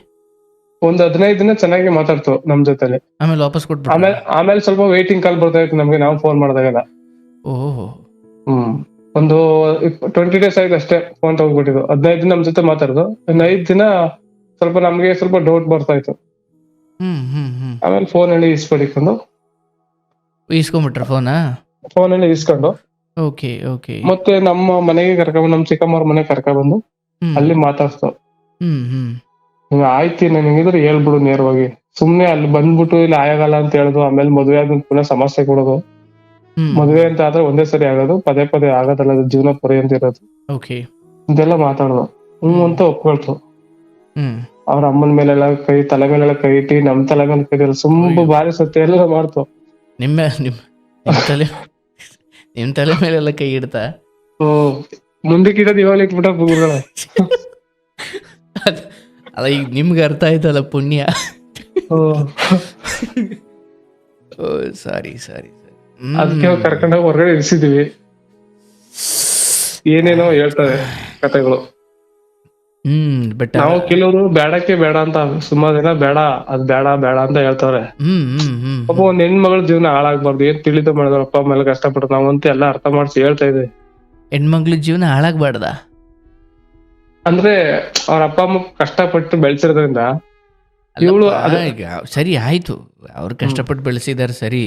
ಒಂದ್ ಹದಿನೈದು ದಿನ ಚೆನ್ನಾಗಿ ಮಾತಾಡ್ತು ನಮ್ ಜೊತೆಲಿ. ಆಮೇಲೆ ವಾಪಸ್ ಕೊಟ್ಬಿಟ್ಟು ಆಮೇಲೆ ಆಮೇಲೆ ಸ್ವಲ್ಪ ವೇಟಿಂಗ್ ಕಾಲ್ ಬರ್ತಾ ಇತ್ತು ನಮ್ಗೆ ನಾವು ಫೋನ್ ಮಾಡಿದಾಗೆಲ್ಲ. ಓಹೋ. ಹ್ಮ್. ಒಂದು ಟ್ವೆಂಟಿ ಡೇಸ್ ಆಯ್ತು ಅಷ್ಟೇ ಫೋನ್ ತಗೊಂಡ್ಬಿಟ್ಟಿದ್ದು. ಹದಿನೈದು ದಿನ ನಮ್ ಜೊತೆ ಮಾತಾಡುದು. ಒಂದ್ ಐದ್ ದಿನ ಸ್ವಲ್ಪ ನಮ್ಗೆ ಸ್ವಲ್ಪ ಡೌಟ್ ಬರ್ತಾ ಇತ್ತು. ಆಮೇಲೆ ಫೋನ್ ಅಲ್ಲಿ ಇಸ್ಪಡಿಕೊಂಡು ಇಸ್ಕೊಂಡ್ಬಿಟ್ರ ಫೋನ್ ಫೋನ್ ಅಲ್ಲಿ ಇಸ್ಕೊಂಡು. ಓಕೆ ಓಕೆ ಮತ್ತೆ ನಮ್ಮ ಮನೆಗೆ ಕರ್ಕೊಂಡ್ ನಮ್ ಚಿಕ್ಕಮ್ಮವ್ರ ಮನೆಗೆ ಕರ್ಕೊಂಡ್ಬಂದು ಅಲ್ಲಿ ಮಾತಾಡ್ತು ಹ್ಮ್ ಆಯ್ತಿ ನನಗಿದ್ರೆ ಹೇಳ್ಬಿಡು ನೇರವಾಗಿ. ಸುಮ್ನೆ ಅಲ್ಲಿ ಬಂದ್ಬಿಟ್ಟು ಇಲ್ಲಿ ಆಯಾಗಲ್ಲ ಅಂತ ಹೇಳುದು ಆಮೇಲೆ ಮದುವೆ ಆದ್ಮೇಲೆ ಪುನಃ ಸಮಸ್ಯೆ ಕೊಡೋದು. ಮದುವೆ ಅಂತ ಆದ್ರೆ ಒಂದೇ ಸರಿ ಆಗೋದು ಪದೇ ಪದೇ ಆಗೋದಲ್ಲ ಅದು ಜೀವನ ಪರ್ಯಂತ ಇರೋದು. ಓಕೆ. ಇದೆಲ್ಲ ಮಾತಾಡೋದು. ಹ್ಮ್ ಅಂತ ಒಪ್ಕೊಳ್ತು. ಹ್ಮ್. ಅವ್ರ ಅಮ್ಮನ ಮೇಲೆಲ್ಲ ಕೈ ತಲೆ ಮೇಲೆಲ್ಲ ಕೈ ಇಟ್ಟು ನಮ್ ತಲೆ ಮೇಲೆ ಕೈ ತುಂಬ ಬಾರಿ ಸತ್ಯ ಎಲ್ಲ ಮಾಡ್ತು. ನಿಮ್ಮ ನಿಮ್ ನಿಮ್ ತಲೆ ನಿಮ್ ತಲೆ ಮೇಲೆಲ್ಲ ಕೈ ಇಡ್ತಾ? ಓ ಮುಂದಕ್ಕೆ ಇಡೋದು ಇವಾಗ ಇಟ್ಬಿಟ್ಟ ಅದ್- ಅಲ್ಲ ಈಗ ನಿಮ್ಗೆ ಅರ್ಥ ಆಯ್ತಲ್ಲ ಪುಣ್ಯ? ಓ ಸಾರಿ ಸಾರಿ. ಅದಕ್ಕೆ ಕರ್ಕೊಂಡೋಗಿ ಹೊರಗಡೆ ಇರಿಸಿದೀವಿ. ಏನೇನೋ ಹೇಳ್ತಾರೆ ಕತೆಗಳು. ಹ್ಮ್ ಬಟ್ ನಾವು ಕೆಲವರು ಬೇಡಕ್ಕೆ ಬೇಡ ಅಂತ ಸುಮಾರು ದಿನ ಬೇಡ ಅದ್ ಬೇಡ ಬೇಡ ಅಂತ ಹೇಳ್ತಾರೆ ಒಬ್ಬ ಒಂದ್ ಹೆಣ್ಮಗಳ ಜೀವನ ಹಾಳಾಗ್ಬಾರ್ದು ಏನ್ ತಿಳಿದು ಮಾಡಿದ್ರು ಅಪ್ಪ ಮೇಲೆ ಕಷ್ಟಪಟ್ಟು ಅಂತ ಎಲ್ಲ ಅರ್ಥ ಮಾಡಿಸಿ ಹೇಳ್ತಾ ಇದ್ವಿ. ಹೆಣ್ಮಗ್ಳ ಜೀವನ ಹಾಳಾಗ್ಬಾರ್ದ? ಅಂದ್ರೆ ಅವ್ರ ಅಪ್ಪ ಅಮ್ಮ ಕಷ್ಟಪಟ್ಟು ಬೆಳೆಸಿರೋದ್ರಿಂದ ಇವಳು ಸರಿ ಆಯ್ತು. ಅವ್ರು ಕಷ್ಟಪಟ್ಟು ಬೆಳೆಸಿದಾರೆ ಸರಿ.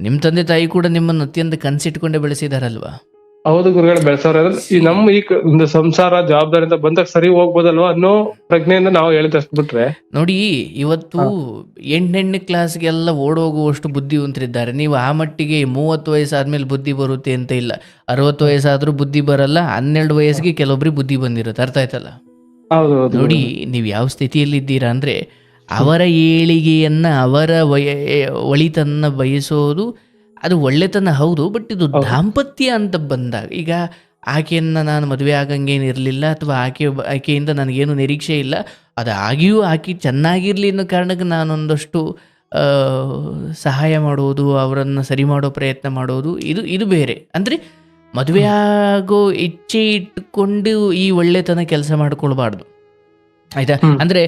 ಹ್ಮ್. ನಿಮ್ ತಂದೆ ತಾಯಿ ಕೂಡ ನಿಮ್ಮನ್ನು ಅತ್ಯಂತ ಕನ್ಸಿಟ್ಕೊಂಡೇ ಬೆಳೆಸಿದಾರಲ್ವಾ? ಹೌದು ಗುರುಗಳು ಬೆಳೆಸೋರು ಈ ನಮ್ಮ ಈ ಒಂದು ಸಂಸಾರ ಜವಾಬ್ದಾರಿಯಿಂದ ಬಂದಾಗ ಸರಿ ಹೋಗ್ಬೋದಲ್ವಾ ಅನ್ನೋ ಪ್ರಜ್ಞೆಯಿಂದ ನಾವು ಹೇಳಿದಷ್ಟು ಬಿಟ್ರೆ. ನೋಡಿ ಇವತ್ತು ಎಂಟೆಂಟನೇ ಕ್ಲಾಸ್ಗೆಲ್ಲ ಓಡೋಗುವಷ್ಟು ಬುದ್ಧಿವಂತರಿದ್ದಾರೆ. ನೀವು ಆ ಮಟ್ಟಿಗೆ ಮೂವತ್ತು ವಯಸ್ಸಾದ್ಮೇಲೆ ಬುದ್ಧಿ ಬರುತ್ತೆ ಅಂತ ಇಲ್ಲ. ಅರವತ್ತು ವಯಸ್ಸಾದ್ರೂ ಬುದ್ಧಿ ಬರಲ್ಲ ಹನ್ನೆರಡು ವಯಸ್ಸಿಗೆ ಕೆಲವೊಬ್ರಿಗೆ ಬುದ್ಧಿ ಬಂದಿರುತ್ತೆ. ಅರ್ಥ ಆಯ್ತಲ್ಲ? ನೋಡಿ ನೀವು ಯಾವ ಸ್ಥಿತಿಯಲ್ಲಿ ಇದ್ದೀರಾ ಅಂದರೆ ಅವರ ಏಳಿಗೆಯನ್ನ ಅವರ ವಯ ಒಳಿತನ್ನು ಬಯಸೋದು ಅದು ಒಳ್ಳೆತನ ಹೌದು ಬಟ್ ಇದು ದಾಂಪತ್ಯ ಅಂತ ಬಂದಾಗ ಈಗ ಆಕೆಯನ್ನ ನಾನು ಮದುವೆ ಆಗಂಗೇನಿರಲಿಲ್ಲ ಅಥವಾ ಆಕೆ ಆಕೆಯಿಂದ ನನಗೇನು ನಿರೀಕ್ಷೆ ಇಲ್ಲ ಅದು ಆಗಿಯೂ ಆಕೆ ಚೆನ್ನಾಗಿರಲಿ ಅನ್ನೋ ಕಾರಣಕ್ಕೆ ನಾನೊಂದಷ್ಟು ಸಹಾಯ ಮಾಡೋದು ಅವರನ್ನು ಸರಿ ಮಾಡೋ ಪ್ರಯತ್ನ ಮಾಡೋದು ಇದು ಇದು ಬೇರೆ. ಅಂದರೆ ಮದುವೆ ಆಗೋ ಇಚ್ಛೆ ಇಟ್ಟುಕೊಂಡು ಈ ಒಳ್ಳೆತನ ಕೆಲಸ ಮಾಡ್ಕೊಳ್ಬಾರ್ದು. ಆಯ್ತಾ? ಅಂದರೆ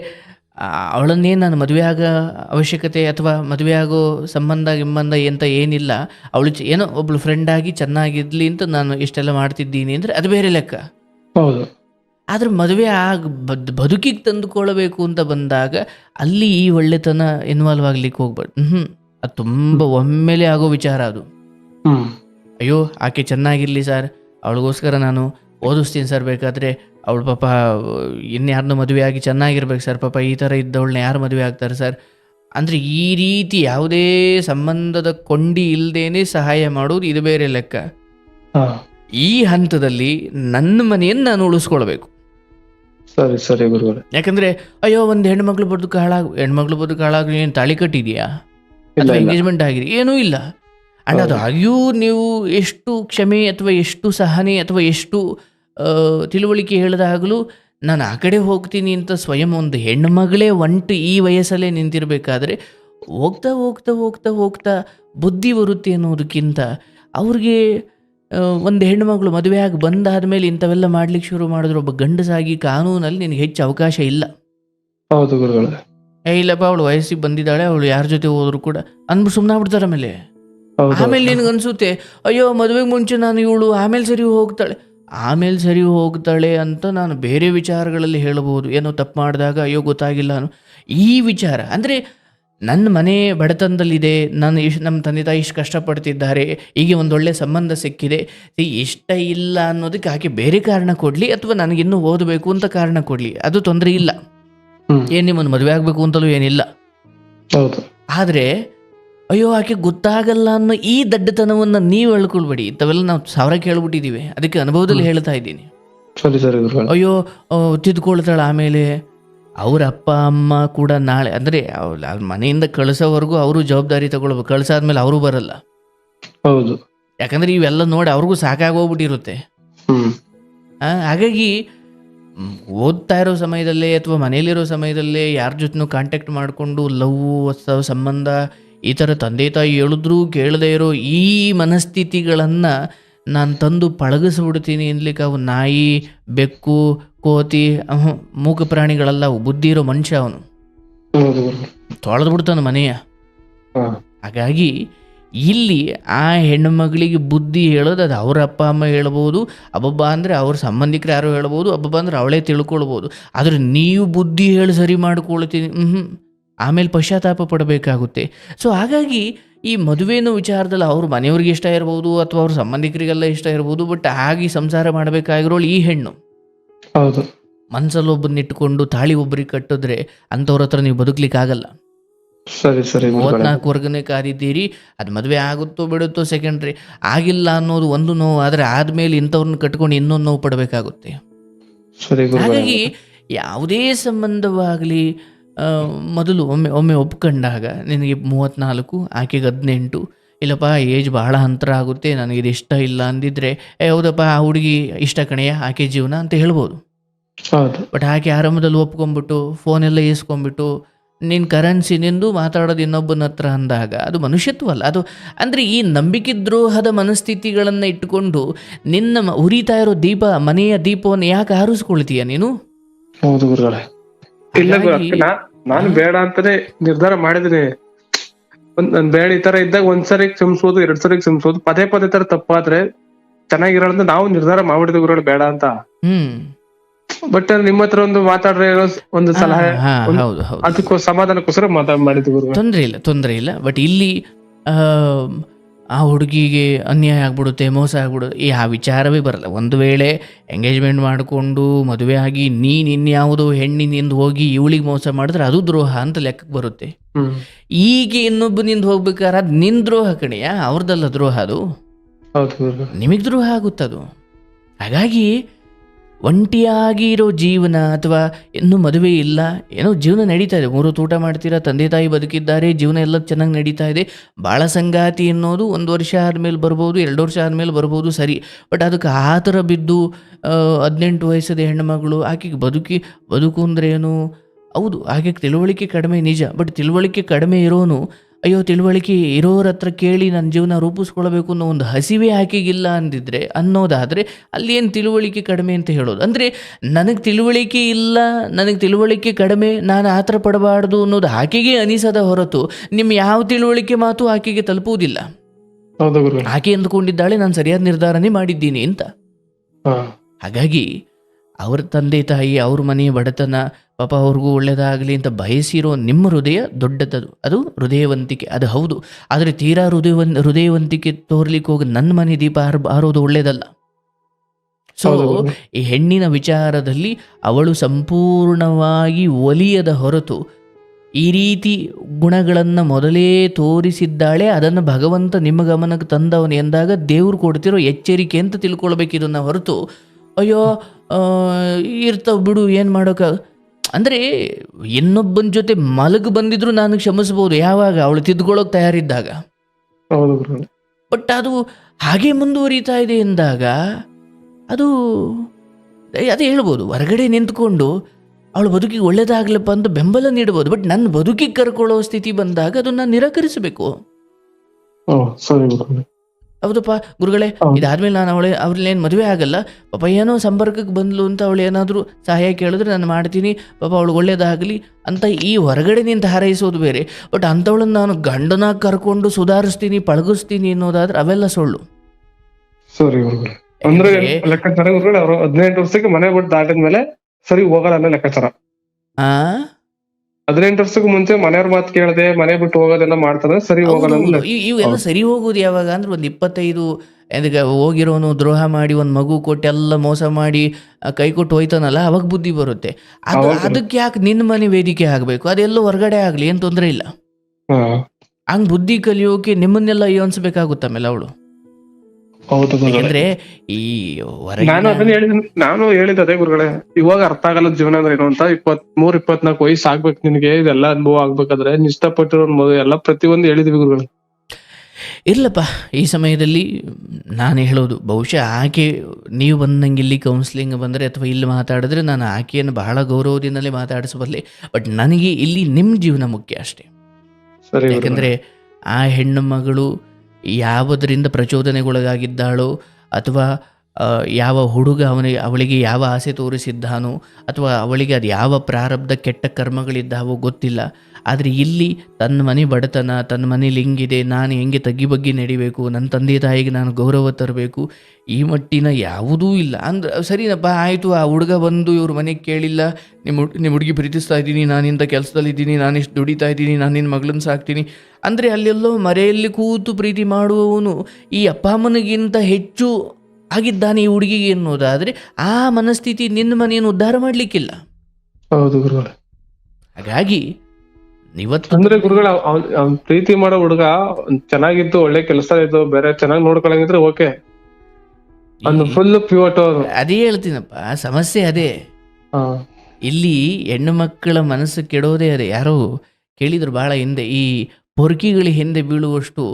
ಅವಳನ್ನೇ ನಾನು ಮದುವೆ ಆಗೋ ಅವಶ್ಯಕತೆ ಅಥವಾ ಮದುವೆ ಆಗೋ ಸಂಬಂಧ ಗಿಂಬಂಧ ಎಂತ ಏನಿಲ್ಲ. ಅವಳು ಏನೋ ಒಬ್ಳು ಫ್ರೆಂಡ್ ಆಗಿ ಚೆನ್ನಾಗಿರ್ಲಿ ಅಂತ ನಾನು ಇಷ್ಟೆಲ್ಲ ಮಾಡ್ತಿದ್ದೀನಿ ಅಂದರೆ ಅದು ಬೇರೆ ಲೆಕ್ಕ. ಹೌದು. ಆದ್ರೆ ಮದುವೆ ಆಗ ಬದ್ ಬದುಕಿಗೆ ತಂದುಕೊಳ್ಳಬೇಕು ಅಂತ ಬಂದಾಗ ಅಲ್ಲಿ ಈ ಒಳ್ಳೆತನ ಇನ್ವಾಲ್ವ್ ಆಗ್ಲಿಕ್ಕೆ ಹೋಗ್ಬಾರ್ದು. ಹ್ಞೂ ಅದು ತುಂಬ ಒಮ್ಮೆಲೆ ಆಗೋ ವಿಚಾರ ಅದು. ಹ್ಮ್. ಅಯ್ಯೋ ಆಕೆ ಚೆನ್ನಾಗಿರ್ಲಿ ಸರ್. ಅವಳಿಗೋಸ್ಕರ ನಾನು ಓದಿಸ್ತೀನಿ ಸರ್ ಬೇಕಾದರೆ. ಅವಳು ಪಾಪ ಇನ್ಯಾರನ್ನೂ ಮದುವೆ ಆಗಿ ಚೆನ್ನಾಗಿರ್ಬೇಕು ಸರ್. ಪಾಪ ಈ ಥರ ಇದ್ದವಳನ್ನ ಯಾರು ಮದುವೆ ಆಗ್ತಾರೆ ಸರ್? ಅಂದರೆ ಈ ರೀತಿ ಯಾವುದೇ ಸಂಬಂಧದ ಕೊಂಡಿ ಇಲ್ಲದೇನೆ ಸಹಾಯ ಮಾಡೋದು ಇದು ಬೇರೆ ಲೆಕ್ಕ. ಈ ಹಂತದಲ್ಲಿ ನನ್ನ ಮನೆಯನ್ನು ನಾನು ಉಳಿಸ್ಕೊಳ್ಬೇಕು. ಸರಿ ಸರಿ ಗುರುಗಳೇ. ಯಾಕಂದ್ರೆ ಅಯ್ಯೋ ಒಂದು ಹೆಣ್ಮಕ್ಳು ಬದುಕು ಹಾಳಾಗ ಹೆಣ್ಮಕ್ಳು ಬದುಕು ಹಾಳಾಗಿ ಏನು ತಾಳಿ ಕಟ್ಟಿದೆಯಾ? ಎಂಗೇಜ್ಮೆಂಟ್ ಆಗಿದೆ ಏನೂ ಇಲ್ಲ. ಅಂಡ್ ಅದು. ಆಗಿಯೂ ನೀವು ಎಷ್ಟು ಕ್ಷಮೆ ಅಥವಾ ಎಷ್ಟು ಸಹನೆ ಅಥವಾ ಎಷ್ಟು ತಿಳುವಳಿಕೆ ಹೇಳಿದಾಗಲೂ ನಾನು ಆ ಕಡೆ ಹೋಗ್ತೀನಿ ಅಂತ ಸ್ವಯಂ ಒಂದು ಹೆಣ್ಮಗಳೇ ಒಂಟು ಈ ವಯಸ್ಸಲ್ಲೇ ನಿಂತಿರಬೇಕಾದ್ರೆ ಹೋಗ್ತಾ ಹೋಗ್ತಾ ಹೋಗ್ತಾ ಹೋಗ್ತಾ ಬುದ್ಧಿ ಬರುತ್ತೆ ಅನ್ನೋದಕ್ಕಿಂತ ಅವ್ರಿಗೆ ಒಂದು ಹೆಣ್ಣುಮಗಳು ಮದುವೆ ಆಗಿ ಬಂದಾದ್ಮೇಲೆ ಇಂಥವೆಲ್ಲ ಮಾಡ್ಲಿಕ್ಕೆ ಶುರು ಮಾಡಿದ್ರು ಒಬ್ಬ ಗಂಡಸಾಗಿ ಕಾನೂನಲ್ಲಿ ನಿನಗೆ ಹೆಚ್ಚು ಅವಕಾಶ ಇಲ್ಲ. ಹೌದು ಗುರುಗಳೇ. ಏ ಇಲ್ಲಪ್ಪ ಅವಳು ವಯಸ್ಸಿಗೆ ಬಂದಿದ್ದಾಳೆ ಅವಳು ಯಾರ ಜೊತೆ ಹೋದ್ರು ಕೂಡ ಅಂದ್ಬಿಟ್ಟು ಸುಮ್ಮನೆ ಬಿಡ್ತಾರೆ ಆಮೇಲೆ. ಆಮೇಲೆ ನಿನಗೆ ಅನ್ಸುತ್ತೆ ಅಯ್ಯೋ ಮದುವೆಗೆ ಮುಂಚೆ ನಾನು ಇವಳು ಆಮೇಲೆ ಸರಿ ಹೋಗ್ತಾಳೆ. ಆಮೇಲೆ ಸರಿ ಹೋಗ್ತಾಳೆ ಅಂತ ನಾನು ಬೇರೆ ವಿಚಾರಗಳಲ್ಲಿ ಹೇಳ್ಬೋದು ಏನೋ ತಪ್ಪು ಮಾಡಿದಾಗ ಅಯ್ಯೋ ಗೊತ್ತಾಗಿಲ್ಲ ಈ ವಿಚಾರ ಅಂದರೆ ನನ್ನ ಮನೆ ಬಡತನದಲ್ಲಿದೆ ನಾನು ಇಷ್ಟು ನಮ್ಮ ತಂದೆ ತಾಯಿ ಇಷ್ಟು ಕಷ್ಟಪಡ್ತಿದ್ದಾರೆ ಹೀಗೆ ಒಂದೊಳ್ಳೆ ಸಂಬಂಧ ಸಿಕ್ಕಿದೆ ಇಷ್ಟ ಇಲ್ಲ ಅನ್ನೋದಕ್ಕೆ ಆಕೆ ಬೇರೆ ಕಾರಣ ಕೊಡಲಿ ಅಥವಾ ನನಗಿನ್ನೂ ಓದಬೇಕು ಅಂತ ಕಾರಣ ಕೊಡಲಿ? ಅದು ತೊಂದರೆ ಇಲ್ಲ. ಏನು ನಿಮ್ಮನ್ನು ಮದುವೆ ಆಗಬೇಕು ಅಂತಲೂ ಏನಿಲ್ಲ. ಹೌದು. ಆದರೆ ಅಯ್ಯೋ ಆಕೆ ಗೊತ್ತಾಗಲ್ಲ ಅನ್ನೋ ಈ ದಡ್ಡತನವನ್ನು ನೀವು ಹೇಳ್ಕೊಳ್ಬೇಡಿ. ಇಂಥವೆಲ್ಲ ನಾವು ಸಾವಿರ ಕೇಳ್ಬಿಟ್ಟಿದ್ದೀವಿ ಅದಕ್ಕೆ ಅನುಭವದಲ್ಲಿ ಹೇಳ್ತಾ ಇದ್ದೀನಿ. ಸರಿ ಸರಿ ಗುರುಗಳೇ. ಅಯ್ಯೋ ತಿದ್ಕೊಳ್ತಾಳೆ ಆಮೇಲೆ. ಅವ್ರ ಅಪ್ಪ ಅಮ್ಮ ಕೂಡ ನಾಳೆ ಅಂದರೆ ಮನೆಯಿಂದ ಕಳಿಸೋವರೆಗೂ ಅವರು ಜವಾಬ್ದಾರಿ ತಗೊಳ್ಬೇಕು. ಕಳ್ಸಾದ್ಮೇಲೆ ಅವರು ಬರಲ್ಲ. ಹೌದು. ಯಾಕಂದ್ರೆ ಇವೆಲ್ಲ ನೋಡಿ ಅವ್ರಿಗೂ ಸಾಕಾಗೋಗ್ಬಿಟ್ಟಿರುತ್ತೆ. ಹ್ಮ್. ಆ, ಹಾಗಾಗಿ ಮ್, ಓದ್ತಾ ಇರೋ ಸಮಯದಲ್ಲೇ ಅಥವಾ ಮನೇಲಿರೋ ಸಮಯದಲ್ಲೇ ಯಾರ ಜೊತೆನೂ ಕಾಂಟ್ಯಾಕ್ಟ್ ಮಾಡಿಕೊಂಡು ಲವ್ ಸಂಬಂಧ ಈ ಥರ ತಂದೆ ತಾಯಿ ಹೇಳಿದ್ರು ಕೇಳದೇ ಇರೋ ಈ ಮನಸ್ಥಿತಿಗಳನ್ನು ನಾನು ತಂದು ಪಳಗಿಸ್ಬಿಡ್ತೀನಿ ಅನ್ಲಿಕ್ಕೆ ಅವು ನಾಯಿ, ಬೆಕ್ಕು, ಕೋತಿ ಮೂಕ ಪ್ರಾಣಿಗಳೆಲ್ಲ ಅವು ಬುದ್ಧಿ ಇರೋ ಮನುಷ್ಯ ಅವನು. ತೊಳೆದು ಬಿಡ್ತಾನೆ ಮನೆಯ. ಹಾಗಾಗಿ ಇಲ್ಲಿ ಆ ಹೆಣ್ಣು ಮಗಳಿಗೆ ಬುದ್ಧಿ ಹೇಳೋದು, ಅದು ಅವ್ರ ಅಪ್ಪ, ಅಮ್ಮ ಹೇಳ್ಬೋದು, ಅಬ್ಬಬ್ಬ ಅಂದರೆ ಅವ್ರ ಸಂಬಂಧಿಕರು ಯಾರು ಹೇಳ್ಬೋದು, ಅಬ್ಬಬ್ಬ ಅಂದ್ರೆ ಅವಳೇ ತಿಳ್ಕೊಳ್ಬೋದು. ಆದರೆ ನೀವು ಬುದ್ಧಿ ಹೇಳಿ ಸರಿ ಮಾಡ್ಕೊಳ್ತೀನಿ ಹ್ಞೂ ಆಮೇಲೆ ಪಶ್ಚಾತ್ತಾಪ ಪಡಬೇಕಾಗುತ್ತೆ. ಸೊ ಹಾಗಾಗಿ ಈ ಮದುವೆನೋ ವಿಚಾರದಲ್ಲಿ ಅವ್ರ ಮನೆಯವ್ರಿಗೆ ಇಷ್ಟ ಇರಬಹುದು ಅಥವಾ ಅವ್ರ ಸಂಬಂಧಿಕರಿಗೆಲ್ಲ ಇಷ್ಟ ಇರಬಹುದು ಬಟ್ ಆಗಿ ಸಂಸಾರ ಮಾಡಬೇಕಾಗಿರೋಳು ಈ ಹೆಣ್ಣು. ಹೌದು. ಮನ್ಸಲ್ಲಿ ಒಬ್ಬನ್ನ ಇಟ್ಕೊಂಡು ತಾಳಿ ಒಬ್ಬರಿಗೆ ಕಟ್ಟಿದ್ರೆ ಅಂಥವ್ರ ಹತ್ರ ನೀವು ಬದುಕಲಿಕ್ಕಾಗಲ್ಲ. ಸರಿ ಸರಿ ಗುರುಗಳೇ ಮೂವತ್ನಾಲ್ಕು ವರ್ಗನೇ ಕಾದಿದ್ದೀರಿ ಅದು ಮದುವೆ ಆಗುತ್ತೋ ಬಿಡುತ್ತೋ ಸೆಕೆಂಡ್ರಿ ಆಗಿಲ್ಲ ಅನ್ನೋದು ಒಂದು ನೋವು ಆದರೆ ಆದ್ಮೇಲೆ ಇಂಥವ್ರನ್ನ ಕಟ್ಕೊಂಡು ಇನ್ನೊಂದು ನೋವು ಪಡಬೇಕಾಗುತ್ತೆ. ಸರಿ ಹಾಗಾಗಿ ಯಾವುದೇ ಸಂಬಂಧವಾಗಲಿ ಮೊದಲು ಒಮ್ಮೆ ಒಮ್ಮೆ ಒಪ್ಕೊಂಡಾಗ ನಿನಗೆ ಮೂವತ್ತ್ನಾಲ್ಕು ಆಕೆಗೆ ಹದಿನೆಂಟು. ಇಲ್ಲಪ್ಪ ಏಜ್ ಭಾಳ ಅಂತರ ಆಗುತ್ತೆ ನನಗೆ ಇದು ಇಷ್ಟ ಇಲ್ಲ ಅಂದಿದ್ರೆ ಏ ಹೌದಪ್ಪ ಆ ಹುಡುಗಿ ಇಷ್ಟ ಕಣೆಯ ಆಕೆ ಜೀವನ ಅಂತ ಹೇಳ್ಬೋದು. ಹೌದು. ಬಟ್ ಆಕೆ ಆರಂಭದಲ್ಲಿ ಒಪ್ಕೊಂಡ್ಬಿಟ್ಟು ಫೋನೆಲ್ಲ ಈಸ್ಕೊಂಡ್ಬಿಟ್ಟು ನಿನ್ನ ಕರೆನ್ಸಿ ನಿಂದು ಮಾತಾಡೋದು ಇನ್ನೊಬ್ಬನ ಹತ್ರ ಅಂದಾಗ ಅದು ಮನುಷ್ಯತ್ವ ಅಲ್ಲ. ಅದು ಅಂದರೆ ಈ ನಂಬಿಕೆ ದ್ರೋಹದ ಮನಸ್ಥಿತಿಗಳನ್ನು ಇಟ್ಟುಕೊಂಡು ನಿನ್ನ ಉರಿತಾ ಇರೋ ದೀಪ ಮನೆಯ ದೀಪವನ್ನು ಯಾಕೆ ಆರಿಸ್ಕೊಳ್ತೀಯ ನೀನು? ಹೌದು ಗುರುಗಳೇ. ಇಲ್ಲ ನಾನು ಬೇಡ ಅಂತಾನೆ ನಿರ್ಧಾರ ಮಾಡಿದ್ರೆ ಒಂದ್ ನಾನ್ ಬೇಡ ಈ ತರ ಇದ್ದಾಗ ಒಂದ್ಸರಿ ಕ್ಷಮಿಸೋದು ಎರಡ್ ಸರಿ ಕ್ಷಮಿಸೋದು ಪದೇ ಪದೇ ತರ ತಪ್ಪಾದ್ರೆ ಚೆನ್ನಾಗಿರೋ ಅಂತ ನಾವು ನಿರ್ಧಾರ ಮಾಡಿದ ಗುರುಗಳು ಬೇಡ ಅಂತ. ಬಟ್ ನಿಮ್ಮ ಹತ್ರ ಒಂದು ಮಾತಾಡ್ರೆ ಒಂದು ಸಲಹೆ ಅದಕ್ಕೋ ಸಮಾಧಾನಕ್ಕೋಸ್ಕರ ಮಾತಾಡ್ ಮಾಡಿದ್ವಿ ತೊಂದರೆ ಇಲ್ಲ ತೊಂದ್ರೆ ಇಲ್ಲ. ಬಟ್ ಇಲ್ಲಿ ಆ, ಹುಡುಗಿಗೆ ಅನ್ಯಾಯ ಆಗ್ಬಿಡುತ್ತೆ ಮೋಸ ಆಗ್ಬಿಡುತ್ತೆ ಈ ಆ ವಿಚಾರವೇ ಬರಲ್ಲ. ಒಂದು ವೇಳೆ ಎಂಗೇಜ್ಮೆಂಟ್ ಮಾಡಿಕೊಂಡು ಮದುವೆ ಆಗಿ ನೀನು ಇನ್ಯಾವುದೋ ಹೆಣ್ಣಿನಿಂದ ಹೋಗಿ ಇವಳಿಗೆ ಮೋಸ ಮಾಡಿದ್ರೆ ಅದು ದ್ರೋಹ ಅಂತ ಲೆಕ್ಕಕ್ಕೆ ಬರುತ್ತೆ. ಈಗ ಇನ್ನೊಬ್ಬನಿಂದ ಹೋಗ್ಬೇಕಾದ್ರೆ ಅದು ನಿನ್ನ ದ್ರೋಹ ಕಣೆಯ? ಅವ್ರದ್ದಲ್ಲ ದ್ರೋಹ ಅದು. ನಿಮಗೆ ದ್ರೋಹ ಆಗುತ್ತದು. ಹಾಗಾಗಿ ಒಂಟಿಯಾಗಿ ಇರೋ ಜೀವನ ಅಥವಾ ಇನ್ನೂ ಮದುವೆ ಇಲ್ಲ, ಏನೋ ಜೀವನ ನಡೀತಾ ಇದೆ. ಮೂರು ಊಟ ಮಾಡ್ತೀರಾ, ತಂದೆ ತಾಯಿ ಬದುಕಿದ್ದಾರೆ, ಜೀವನ ಎಲ್ಲ ಚೆನ್ನಾಗಿ ನಡೀತಾ ಇದೆ. ಭಾಳ ಸಂಗಾತಿ ಅನ್ನೋದು ಒಂದು ವರ್ಷ ಆದಮೇಲೆ ಬರ್ಬೋದು, ಎರಡು ವರ್ಷ ಆದಮೇಲೆ ಬರ್ಬೋದು, ಸರಿ. ಬಟ್ ಅದಕ್ಕೆ ಆ ಥರ ಬಿದ್ದು ಹದಿನೆಂಟು ವಯಸ್ಸದ ಹೆಣ್ಣುಮಗಳು, ಆಕೆಗೆ ಬದುಕಿ, ಬದುಕು ಅಂದ್ರೆ ಏನು? ಹೌದು, ಆಕೆಗೆ ತಿಳುವಳಿಕೆ ಕಡಿಮೆ, ನಿಜ. ಬಟ್ ತಿಳುವಳಿಕೆ ಕಡಿಮೆ ಇರೋನು ಅಯ್ಯೋ ತಿಳುವಳಿಕೆ ಇರೋರ ಹತ್ರ ಕೇಳಿ ನನ್ನ ಜೀವನ ರೂಪಿಸ್ಕೊಳ್ಬೇಕು ಅನ್ನೋ ಒಂದು ಹಸಿವೆ ಆಕೆಗಿಲ್ಲ ಅಂದಿದ್ರೆ ಅನ್ನೋದಾದರೆ ಅಲ್ಲಿ ಏನು ತಿಳುವಳಿಕೆ ಕಡಿಮೆ ಅಂತ ಹೇಳೋದು? ಅಂದರೆ ನನಗೆ ತಿಳುವಳಿಕೆ ಇಲ್ಲ ನನಗೆ ತಿಳುವಳಿಕೆ ಕಡಿಮೆ ನಾನು ಆ ಥರ ಪಡಬಾರ್ದು ಅನ್ನೋದು ಆಕೆಗೆ ಅನಿಸದ ಹೊರತು ನಿಮ್ಮ ಯಾವ ತಿಳುವಳಿಕೆ ಮಾತು ಆಕೆಗೆ ತಲುಪುವುದಿಲ್ಲ. ಆಕೆ ಅಂದ್ಕೊಂಡಿದ್ದಾಳೆ ನಾನು ಸರಿಯಾದ ನಿರ್ಧಾರನೇ ಮಾಡಿದ್ದೀನಿ ಅಂತ. ಹಾಗಾಗಿ ಅವ್ರ ತಂದೆ ತಾಯಿ ಅವ್ರ ಮನೆಯ ಬಡತನ ಪಾಪ ಅವ್ರಿಗೂ ಒಳ್ಳೆಯದಾಗಲಿ ಅಂತ ಬಯಸಿರೋ ನಿಮ್ಮ ಹೃದಯ ದೊಡ್ಡದದು. ಅದು ಹೃದಯವಂತಿಕೆ. ಅದು ಹೌದು. ಆದರೆ ತೀರಾ ಹೃದಯವನ್ ಹೃದಯವಂತಿಕೆ ತೋರ್ಲಿಕ್ಕೆ ಹೋಗಿ ನನ್ನ ಮನೆ ದೀಪ ಹಾರ್ ಹಾರೋದು ಒಳ್ಳೇದಲ್ಲ. ಸೊ ಈ ಹೆಣ್ಣಿನ ವಿಚಾರದಲ್ಲಿ ಅವಳು ಸಂಪೂರ್ಣವಾಗಿ ಒಲಿಯದ ಹೊರತು ಈ ರೀತಿ ಗುಣಗಳನ್ನು ಮೊದಲೇ ತೋರಿಸಿದ್ದಾಳೆ ಅದನ್ನು ಭಗವಂತ ನಿಮ್ಮ ಗಮನಕ್ಕೆ ತಂದವನು ಎಂದಾಗ ದೇವ್ರು ಕೊಡ್ತಿರೋ ಎಚ್ಚರಿಕೆ ಅಂತ ತಿಳ್ಕೊಳ್ಬೇಕು ಇದನ್ನು ಹೊರತು. ಅಯ್ಯೋ ಇರ್ತಾವ ಬಿಡು ಏನು ಮಾಡೋಕ ಅಂದರೆ ಇನ್ನೊಬ್ಬನ ಜೊತೆ ಮಲಗು ಬಂದಿದ್ರು ನಾನು ಕ್ಷಮಿಸ್ಬೋದು ಯಾವಾಗ? ಅವಳು ತಿದ್ಕೊಳ್ಳೋಕೆ ತಯಾರಿದ್ದಾಗ. ಬಟ್ ಅದು ಹಾಗೆ ಮುಂದುವರಿತಾ ಇದೆ ಎಂದಾಗ ಅದು ಅದು ಹೇಳ್ಬೋದು ಹೊರಗಡೆ ನಿಂತ್ಕೊಂಡು ಅವಳ ಬದುಕಿಗೆ ಒಳ್ಳೇದಾಗ್ಲಪ್ಪ ಅಂತ ಬೆಂಬಲ ನೀಡ್ಬೋದು. ಬಟ್ ನನ್ನ ಬದುಕಿಗೆ ಕರ್ಕೊಳ್ಳೋ ಸ್ಥಿತಿ ಬಂದಾಗ ಅದನ್ನ ನಿರಾಕರಿಸಬೇಕು. ಹೌದಪ್ಪ ಗುರುಗಳೇ. ಇದಾದ್ಮೇಲೆ ನಾನು ಅವಳೆ ಅವ್ರಲ್ಲೇನು ಮದುವೆ ಆಗಲ್ಲ. ಪಾಪ ಏನೋ ಸಂಪರ್ಕಕ್ಕೆ ಬಂದ್ಲು ಅಂತ ಅವಳು ಏನಾದರೂ ಸಹಾಯ ಕೇಳಿದ್ರೆ ನಾನು ಮಾಡ್ತೀನಿ. ಪಾಪ ಅವಳು ಒಳ್ಳೇದಾಗಲಿ ಅಂತ ಈ ಹೊರಗಡೆ ನಿಂತು ಹಾರೈಸೋದು ಬೇರೆ. ಬಟ್ ಅಂಥವಳನ್ನು ನಾನು ಗಂಡನಾಗಿ ಕರ್ಕೊಂಡು ಸುಧಾರಿಸ್ತೀನಿ ಪಳಗಿಸ್ತೀನಿ ಅನ್ನೋದಾದ್ರೆ ಅವೆಲ್ಲ ಸುಳ್ಳು. ಸರಿ ಗುರುಗಳೇ. ಅಂದ್ರೆ? ಲೆಕ್ಕಾಚಾರ ಗುರುಗಳು ಅವರು ಹದಿನೆಂಟು ವರ್ಷಕ್ಕೆ ಮನೆ ಬಿಟ್ಟು ದಾಟಿದ್ಮೇಲೆ ಸರಿ ಹೋಗಲ್ಲ ಲೆಕ್ಕಾಚಾರ. ಆ? ಹದಿನೆಂಟು ವರ್ಷಕ್ಕೂ ಮುಂಚೆ ಮನೆಯವ್ರ ಮಾತು ಕೇಳದೆ ಮನೆ ಬಿಟ್ಟು ಹೋಗೋದೆಲ್ಲ ಮಾಡ್ತಾರೆ ಸರಿ ಹೋಗಲ್ಲ ಅಂದ್ರೆ ಇವೆಲ್ಲ ಸರಿ ಹೋಗೋದು ಯಾವಾಗ ಅಂದ್ರೆ ಒಂದು ಇಪ್ಪತ್ತೈದು ಅದಕ್ಕೆ ಹೋಗಿರೋನು ದ್ರೋಹ ಮಾಡಿ ಒಂದು ಮಗು ಕೊಟ್ಟು ಎಲ್ಲ ಮೋಸ ಮಾಡಿ ಆ, ಕೈ ಕೊಟ್ಟು ಹೋಯ್ತಾನಲ್ಲ ಅವಾಗ ಬುದ್ಧಿ ಬರುತ್ತೆ. ಅದು. ಅದಕ್ಕೆ ಯಾಕೆ ನಿನ್ನ ಮನೆ ವೇದಿಕೆ ಆಗಬೇಕು? ಅದೆಲ್ಲೋ ಹೊರಗಡೆ ಆಗಲಿ ಏನು ತೊಂದರೆ ಇಲ್ಲ. ಹಾ. ಹಂಗ್ ಬುದ್ಧಿ ಕಲಿಯೋಕೆ ನಿಮ್ಮನ್ನೆಲ್ಲ ಯೋನ್ಸ್ಬೇಕಾಗುತ್ತಮೇಲೆ ಅವಳು. ಹೌದು ಯಾಕಂದ್ರೆ ಈ ನಾನು ಅದನ್ನ ಹೇಳಿದ್ ನಾನು ಹೇಳಿದ ಅದೇ ಗುರುಗಳೇ. ಇವಾಗ ಅರ್ಥ ಆಗಲ್ಲ ಜೀವನ ಅಂದ್ರೆ ಏನು ಅಂತ. ಇಪ್ಪತ್ ಮೂರ್ ಇಪ್ಪತ್ನಾಲ್ಕು ವಯಸ್ಸು ಆಗ್ಬೇಕು ನಿನ್ಗೆ. ಇದೆಲ್ಲ ಅನುಭವ ಆಗ್ಬೇಕಾದ್ರೆ ಇಷ್ಟಪಟ್ಟಿರೋ ಎಲ್ಲ ಪ್ರತಿಯೊಂದು ಹೇಳಿದ್ವಿ ಗುರುಗಳೇ. ಇರ್ಲಪ್ಪ ಈ ಸಮಯದಲ್ಲಿ ನಾನು ಹೇಳೋದು ಬಹುಶಃ ಆಕೆ ನೀವು ಬಂದಂಗೆ ಇಲ್ಲಿ ಕೌನ್ಸಿಲಿಂಗ್ ಬಂದರೆ ಅಥವಾ ಇಲ್ಲಿ ಮಾತಾಡಿದ್ರೆ ನಾನು ಆಕೆಯನ್ನು ಬಹಳ ಗೌರವದಿಂದಲೇ ಮಾತಾಡಿಸಬಲ್ಲೆ. ಬಟ್ ನನಗೆ ಇಲ್ಲಿ ನಿಮ್ಮ ಜೀವನ ಮುಖ್ಯ ಅಷ್ಟೇ. ಯಾಕಂದರೆ ಆ ಹೆಣ್ಣು ಮಗಳು ಯಾವುದರಿಂದ ಪ್ರಚೋದನೆಗೊಳಗಾಗಿದ್ದಾಳೋ ಅಥವಾ ಯಾವ ಹುಡುಗ ಅವನಿಗೆ ಅವಳಿಗೆ ಯಾವ ಆಸೆ ತೋರಿಸಿದ್ದಾನೋ ಅಥವಾ ಅವಳಿಗೆ ಅದು ಯಾವ ಪ್ರಾರಬ್ಧ ಕೆಟ್ಟ ಕರ್ಮಗಳಿದ್ದಾವೋ ಗೊತ್ತಿಲ್ಲ. ಆದರೆ ಇಲ್ಲಿ ತನ್ನ ಮನೆ ಬಡತನ ತನ್ನ ಮನೇಲಿ ಹೆಂಗಿದೆ ನಾನು ಹೆಂಗೆ ತಗ್ಗಿ ಬಗ್ಗಿ ನಡಿಬೇಕು ನನ್ನ ತಂದೆ ತಾಯಿಗೆ ನಾನು ಗೌರವ ತರಬೇಕು ಈ ಮಟ್ಟಿನ ಯಾವುದೂ ಇಲ್ಲ. ಅಂದ್ರೆ ಸರಿನಪ್ಪ ಆಯಿತು ಆ ಹುಡುಗ ಬಂದು ಇವ್ರ ಮನೆಗೆ ಕೇಳಿಲ್ಲ ನಿಮ್ಮ ನಿಮ್ಮ ಹುಡುಗಿ ಪ್ರೀತಿಸ್ತಾ ಇದ್ದೀನಿ ನಾನಿಂದ ಕೆಲಸದಲ್ಲಿದ್ದೀನಿ ನಾನಿಷ್ಟು ದುಡಿತಾ ಇದ್ದೀನಿ ನಾನು ನಿನ್ನ ಮಗಳನ್ನ ಸಾಕ್ತೀನಿ. ಅಂದರೆ ಅಲ್ಲೆಲ್ಲೋ ಮರೆಯಲ್ಲಿ ಕೂತು ಪ್ರೀತಿ ಮಾಡುವವನು ಈ ಅಪ್ಪ ಅಮ್ಮನಿಗಿಂತ ಹೆಚ್ಚು ಆಗಿದ್ದಾನೆ ಈ ಹುಡುಗಿಗೆ ಎನ್ನುವುದಾದರೆ ಆ ಮನಸ್ಥಿತಿ ನಿನ್ನ ಮನೆಯನ್ನು ಉದ್ಧಾರ ಮಾಡಲಿಕ್ಕಿಲ್ಲ. ಹೌದು ಗುರುಗಳೇ. ಹಾಗಾಗಿ ಇವತ್ತು ಅಂದ್ರೆ ಗುರುಗಳ ಅವ್ನ್ ಪ್ರೀತಿ ಮಾಡೋ ಹುಡುಗ ಚೆನ್ನಾಗಿತ್ತು ಒಳ್ಳೆ ಕೆಲಸ ಇತ್ತು ಬೇರೆ ಚೆನ್ನಾಗಿ ನೋಡ್ಕೊಳಂಗಿದ್ರೆ ಓಕೆ. ಅವ್ನು ಫುಲ್ ಪ್ಯೂರ್ ಅದೇ. ಹೇಳ್ತೀನಪ್ಪ ಸಮಸ್ಯೆ ಅದೇ. ಇಲ್ಲಿ ಹೆಣ್ಣು ಮಕ್ಕಳ ಮನಸ್ಸು ಕೆಡೋದೇ ಅದೇ. ಯಾರೋ ಕೇಳಿದ್ರು ಬಹಳ ಹಿಂದೆ ಈ ಪೊರ್ಕಿಗಳ ಹಿಂದೆ ಬೀಳುವಷ್ಟು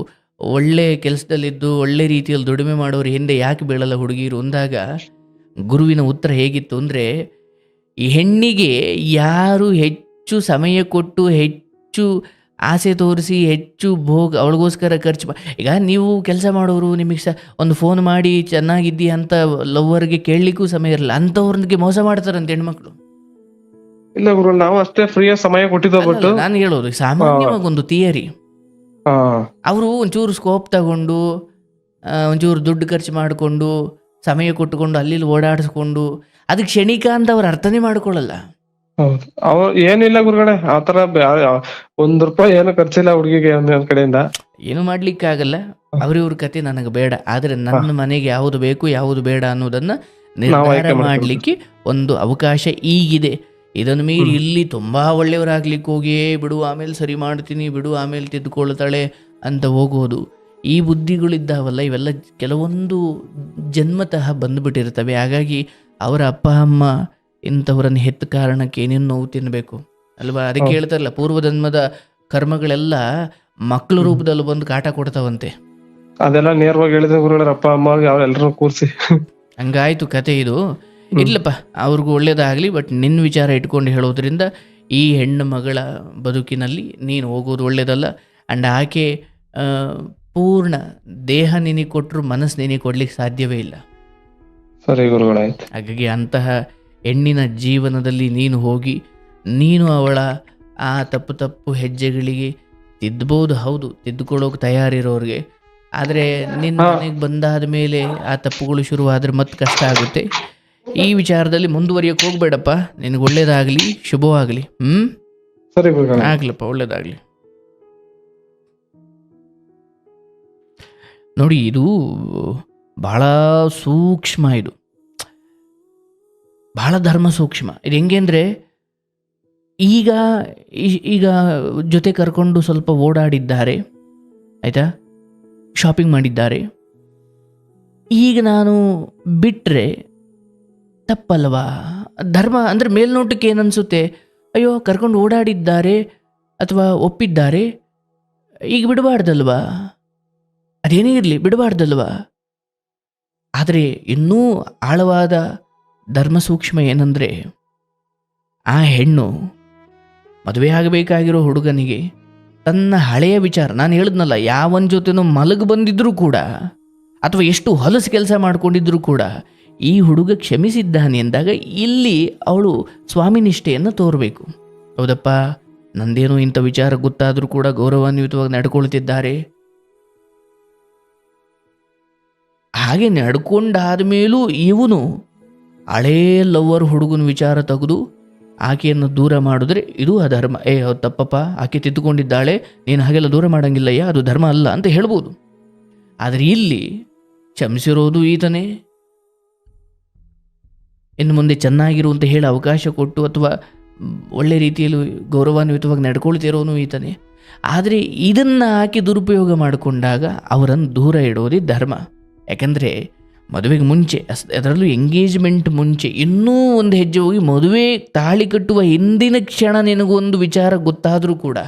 ಒಳ್ಳೆ ಕೆಲಸದಲ್ಲಿದ್ದು ಒಳ್ಳೆ ರೀತಿಯಲ್ಲಿ ದುಡಿಮೆ ಮಾಡೋರು ಹಿಂದೆ ಯಾಕೆ ಬೀಳಲ್ಲ ಹುಡುಗಿರು ಅಂದಾಗ ಗುರುವಿನ ಉತ್ತರ ಹೇಗಿತ್ತು ಅಂದರೆ ಹೆಣ್ಣಿಗೆ ಯಾರು ಹೆಚ್ಚು ಸಮಯ ಕೊಟ್ಟು ಹೆಚ್ಚು ಆಸೆ ತೋರಿಸಿ ಹೆಚ್ಚು ಭೋಗ ಅವಳಿಗೋಸ್ಕರ ಖರ್ಚು ಮಾ ಈಗ ನೀವು ಕೆಲಸ ಮಾಡೋರು ನಿಮಗೆ ಸ ಒಂದು ಫೋನ್ ಮಾಡಿ ಚೆನ್ನಾಗಿದ್ದೀಯ ಅಂತ ಲವ್ವರ್ಗೆ ಕೇಳಲಿಕ್ಕೂ ಸಮಯ ಇರಲ್ಲ. ಅಂಥವ್ರಿಗೆ ಮೋಸ ಮಾಡ್ತಾರಂತೆ ಹೆಣ್ಮಕ್ಳು. ಇಲ್ಲ ಗುರು ನಾವು ಅಷ್ಟೇ ಸಮಯ ಕೊಟ್ಟಿದ್ದ ಬಟ್ ನಾನು ಹೇಳೋದು ಸಾಮಾನ್ಯವಾಗಿ ಒಂದು ಥಿಯರಿ ಅವರು ಒಂಚೂರು ಸ್ಕೋಪ್ ತಗೊಂಡು ಒಂಚೂರು ದುಡ್ಡು ಖರ್ಚು ಮಾಡಿಕೊಂಡು ಸಮಯ ಕೊಟ್ಟುಕೊಂಡು ಅಲ್ಲಿ ಓಡಾಡಿಸ್ಕೊಂಡು ಅದಕ್ಕೆ ಕ್ಷಣಿಕ ಅಂತ ಅವ್ರು ಅರ್ಥನೇ ಮಾಡ್ಕೊಳ್ಳಲ್ಲ. ಹೌದು. ಅವ್ ಏನಿಲ್ಲ ಗುರುಗಳೇ ಆತರ ಬ್ಯಾ- ಒಂದ್ ರೂಪಾಯಿ ಏನು ಖರ್ಚಿಲ್ಲ ಹುಡುಗಿಗೆ ಒಂದ್ ಕಡೆಯಿಂದ. ಏನು ಮಾಡ್ಲಿಕ್ಕಾಗಲ್ಲ. ಅವ್ರಿವ್ರ ಕತೆ ನನಗೆ ಬೇಡ. ಆದರೆ ನನ್ನ ಮನೆಗೆ ಯಾವುದು ಬೇಕು ಯಾವುದು ಬೇಡ ಅನ್ನೋದನ್ನ ನಿರ್ಧಾರ ಮಾಡ್ಲಿಕ್ಕೆ ಮಾಡ್ಕೊಳ್ಬೇಕು. ಮಾಡಲಿಕ್ಕೆ ಒಂದು ಅವಕಾಶ ಈಗಿದೆ. ಇದನ್ನು ಮೀರಿ ಇಲ್ಲಿ ತುಂಬಾ ಒಳ್ಳೆಯವರಾಗ್ಲಿಕ್ಕೆ ಹೋಗಿ "ಏ, ಬಿಡು ಆಮೇಲೆ ಸರಿ ಮಾಡ್ತೀನಿ ಬಿಡು ಆಮೇಲೆ ತಿದ್ದುಕೊಳ್ತಾಳೆ ಅಂತ ಹೋಗೋದು. ಈ ಬುದ್ಧಿಗಳಿದ್ದಾವಲ್ಲ ಇವೆಲ್ಲ ಕೆಲವೊಂದು ಜನ್ಮತಃ ಬಂದ್ಬಿಟ್ಟಿರ್ತವೆ ಹಾಗಾಗಿ ಅವರ ಅಪ್ಪ ಅಮ್ಮ ಇಂಥವರನ್ನು ಹೆತ್ತ ಕಾರಣಕ್ಕೆ ಏನೇನು ನೋವು ತಿನ್ನಬೇಕು? ಅಲ್ವಾ? ಅದಕ್ಕೆ ಹೇಳ್ತಾರಲ್ಲ ಪೂರ್ವ ಜನ್ಮದ ಕರ್ಮಗಳೆಲ್ಲ ಮಕ್ಕಳ ರೂಪದಲ್ಲಿ ಬಂದು ಕಾಟ ಕೊಡ್ತಾವಂತೆ. ಅದೆಲ್ಲ ನೇರವಾಗಿ ಹೇಳಿದ ಗುರುಗಳ ಅಪ್ಪ ಅಮ್ಮ ಎಲ್ಲರೂ ಕೂರಿಸಿ. ಹಂಗಾಯ್ತು ಕತೆ ಇದು. ಇಲ್ಲಪ್ಪ ಅವ್ರಿಗೂ ಒಳ್ಳೇದಾಗಲಿ ಬಟ್ ನಿನ್ನ ವಿಚಾರ ಇಟ್ಕೊಂಡು ಹೇಳೋದ್ರಿಂದ ಈ ಹೆಣ್ಣು ಮಗಳ ಬದುಕಿನಲ್ಲಿ ನೀನು ಹೋಗೋದು ಒಳ್ಳೇದಲ್ಲ. ಆ್ಯಂಡ್ ಆಕೆ ಪೂರ್ಣ ದೇಹ ನಿನಗೆ ಕೊಟ್ಟರು ಮನಸ್ಸು ನಿನಗೆ ಕೊಡ್ಲಿಕ್ಕೆ ಸಾಧ್ಯವೇ ಇಲ್ಲ. ಸರಿ ಗುರುಗಳಾಯ್ತು ಹಾಗಾಗಿ ಅಂತಹ ಹೆಣ್ಣಿನ ಜೀವನದಲ್ಲಿ ನೀನು ಹೋಗಿ ನೀನು ಅವಳ ಆ ತಪ್ಪು ತಪ್ಪು ಹೆಜ್ಜೆಗಳಿಗೆ ತಿದ್ದಬಹುದು ಹೌದು ತಿದ್ದುಕೊಳ್ಳೋಕೆ ತಯಾರಿರೋರಿಗೆ. ಆದರೆ ನಿನ್ನ. ಮನೆಗೆ ಬಂದಾದ ಮೇಲೆ ಆ ತಪ್ಪುಗಳು ಶುರುವಾದರೆ ಮತ್ತೆ ಕಷ್ಟ ಆಗುತ್ತೆ. ಈ ವಿಚಾರದಲ್ಲಿ ಮುಂದುವರಿಯಕ್ಕೆ ಹೋಗ್ಬೇಡಪ್ಪ. ನಿನಗೆ ಒಳ್ಳೇದಾಗಲಿ ಶುಭವಾಗಲಿ. ಹ್ಞೂ ಸರಿ ಆಗಲಪ್ಪ ಆಗ್ಲಪ್ಪ ಒಳ್ಳೇದಾಗಲಿ. ನೋಡಿ ಇದು ಭಾಳ ಸೂಕ್ಷ್ಮ ಇದು. ಬಹಳ ಧರ್ಮ ಸೂಕ್ಷ್ಮ ಇದು ಹೆಂಗೆ ಅಂದರೆ, ಈಗ ಈಗ ಜೊತೆ ಕರ್ಕೊಂಡು ಸ್ವಲ್ಪ ಓಡಾಡಿದ್ದಾರೆ, ಆಯಿತಾ? ಶಾಪಿಂಗ್ ಮಾಡಿದ್ದಾರೆ. ಈಗ ನಾನು ಬಿಟ್ಟರೆ ತಪ್ಪಲ್ವಾ? ಧರ್ಮ ಅಂದರೆ ಮೇಲ್ನೋಟಕ್ಕೆ ಏನನ್ಸುತ್ತೆ? ಅಯ್ಯೋ, ಕರ್ಕೊಂಡು ಓಡಾಡಿದ್ದಾರೆ ಅಥವಾ ಒಪ್ಪಿದ್ದಾರೆ, ಈಗ ಬಿಡಬಾರ್ದಲ್ವಾ? ಅದೇನೇ ಇರಲಿ, ಬಿಡಬಾರ್ದಲ್ವಾ? ಆದರೆ ಇನ್ನೂ ಆಳವಾದ ಧರ್ಮ ಸೂಕ್ಷ್ಮ ಏನಂದರೆ ಆ ಹೆಣ್ಣು ಮದುವೆ ಆಗಬೇಕಾಗಿರೋ ಹುಡುಗನಿಗೆ ತನ್ನ ಹಳೆಯ ವಿಚಾರ, ನಾನು ಹೇಳಿದ್ನಲ್ಲ, ಯಾವನ ಜೊತೆನೂ ಮಲಗು ಬಂದಿದ್ರೂ ಕೂಡ ಅಥವಾ ಎಷ್ಟು ಹೊಲಸು ಕೆಲಸ ಮಾಡ್ಕೊಂಡಿದ್ರೂ ಕೂಡ ಈ ಹುಡುಗ ಕ್ಷಮಿಸಿದ್ದಾನೆ ಎಂದಾಗ ಇಲ್ಲಿ ಅವಳು ಸ್ವಾಮಿ ನಿಷ್ಠೆಯನ್ನು ತೋರಬೇಕು. ಹೌದಪ್ಪ, ನಂದೇನೋ ಇಂಥ ವಿಚಾರ ಗೊತ್ತಾದರೂ ಕೂಡ ಗೌರವಾನ್ವಿತವಾಗಿ ನಡ್ಕೊಳ್ತಿದ್ದಾರೆ. ಹಾಗೆ ನಡ್ಕೊಂಡಾದ ಮೇಲೂ ಇವನು ಹಳೇ ಲವ್ವರ್ ಹುಡುಗನ ವಿಚಾರ ತೆಗೆದು ಆಕೆಯನ್ನು ದೂರ ಮಾಡಿದ್ರೆ ಇದು ಅಧರ್ಮ ಏ ತಪ್ಪಪ್ಪ, ಆಕೆ ತಿದ್ದುಕೊಂಡಿದ್ದಾಳೆ, ನೀನು ಹಾಗೆಲ್ಲ ದೂರ ಮಾಡೋಂಗಿಲ್ಲಯ್ಯ, ಅದು ಧರ್ಮ ಅಲ್ಲ ಅಂತ ಹೇಳ್ಬೋದು. ಆದರೆ ಇಲ್ಲಿ ಕ್ಷಮಿಸಿರೋದು ಈತನೇ. ಇನ್ನು ಮುಂದೆ ಚೆನ್ನಾಗಿರು ಅಂತ ಹೇಳಿ ಅವಕಾಶ ಕೊಟ್ಟು ಅಥವಾ ಒಳ್ಳೆ ರೀತಿಯಲ್ಲಿ ಗೌರವಾನ್ವಿತವಾಗಿ ನಡ್ಕೊಳ್ತಿರೋನು ಈತನೇ. ಆದರೆ ಇದನ್ನು ಹಾಕಿ ದುರುಪಯೋಗ ಮಾಡಿಕೊಂಡಾಗ ಅವರನ್ನು ದೂರ ಇಡೋದೇ ಧರ್ಮ. ಯಾಕಂದರೆ ಮದುವೆಗೆ ಮುಂಚೆ, ಅಸ್, ಅದರಲ್ಲೂ ಎಂಗೇಜ್ಮೆಂಟ್ ಮುಂಚೆ, ಇನ್ನೂ ಒಂದು ಹೆಜ್ಜೆ ಹೋಗಿ ಮದುವೆ ತಾಳಿ ಕಟ್ಟುವ ಹಿಂದಿನ ಕ್ಷಣ ನಿನಗೊಂದು ವಿಚಾರ ಗೊತ್ತಾದರೂ ಕೂಡ,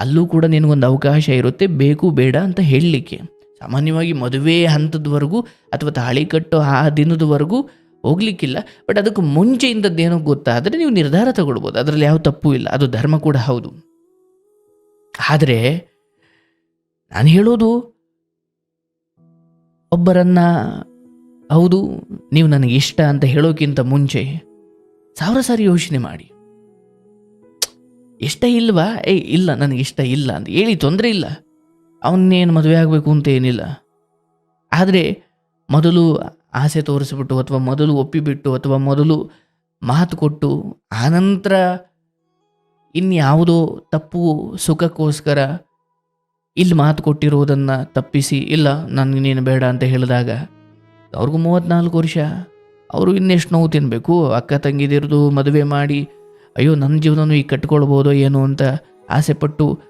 ಅಲ್ಲೂ ಕೂಡ ನಿನಗೊಂದು ಅವಕಾಶ ಇರುತ್ತೆ, ಬೇಕು, ಬೇಡ ಅಂತ ಹೇಳಲಿಕ್ಕೆ. ಸಾಮಾನ್ಯವಾಗಿ ಮದುವೆ ಹಂತದವರೆಗೂ ಅಥವಾ ತಾಳಿ ಕಟ್ಟೋ ಆ ದಿನದವರೆಗೂ ಹೋಗ್ಲಿಕ್ಕಿಲ್ಲ, ಬಟ್ ಅದಕ್ಕೆ ಮುಂಚೆ ಇಂಥದ್ದೇನೋ ಗೊತ್ತಾದರೆ ನೀವು ನಿರ್ಧಾರ ತಗೊಳ್ಬೋದು, ಅದರಲ್ಲಿ ಯಾವ ತಪ್ಪು ಇಲ್ಲ, ಅದು ಧರ್ಮ ಕೂಡ ಹೌದು. ಆದರೆ, ನಾನು ಹೇಳೋದು ಒಬ್ಬರನ್ನ, ಹೌದು, ನೀವು ನನಗೆ ಇಷ್ಟ ಅಂತ ಹೇಳೋಕ್ಕಿಂತ ಮುಂಚೆ ಸಾವಿರ ಸಾರಿ ಯೋಚನೆ ಮಾಡಿ. ಇಷ್ಟ ಇಲ್ವಾ? ಏ ಇಲ್ಲ, ನನಗೆ ಇಷ್ಟ ಇಲ್ಲ ಅಂತ ಹೇಳಿ ತೊಂದರೆ ಇಲ್ಲ. ಅವನ್ನೇನು ಮದುವೆ ಆಗಬೇಕು ಅಂತ ಏನಿಲ್ಲ. ಆದರೆ ಮೊದಲು ಆಸೆ ತೋರಿಸ್ಬಿಟ್ಟು ಅಥವಾ ಮೊದಲು ಒಪ್ಪಿಬಿಟ್ಟು ಅಥವಾ ಮೊದಲು ಮಾತು ಕೊಟ್ಟು, ಆನಂತರ ಇನ್ಯಾವುದೋ ತಪ್ಪು ಸುಖಕ್ಕೋಸ್ಕರ ಇಲ್ಲಿ ಮಾತು ಕೊಟ್ಟಿರುವುದನ್ನು ತಪ್ಪಿಸಿ, ಇಲ್ಲ ನನಗೆ ನೀನು ಬೇಡ ಅಂತ ಹೇಳಿದಾಗ, ಅವ್ರಿಗೂ ಮೂವತ್ತ್ನಾಲ್ಕು ವರ್ಷ, ಅವರು ಇನ್ನೆಷ್ಟು ನೋವು ತಿನ್ನಬೇಕು ಅಕ್ಕ ತಂಗಿದಿರ್ದು ಮದುವೆ ಮಾಡಿ, ಅಯ್ಯೋ, ನನ್ನ ಜೀವನನೂ ಈಗ ಕಟ್ಕೊಳ್ಬೋದೋ ಏನು ಅಂತ ಆಸೆಪಟ್ಟು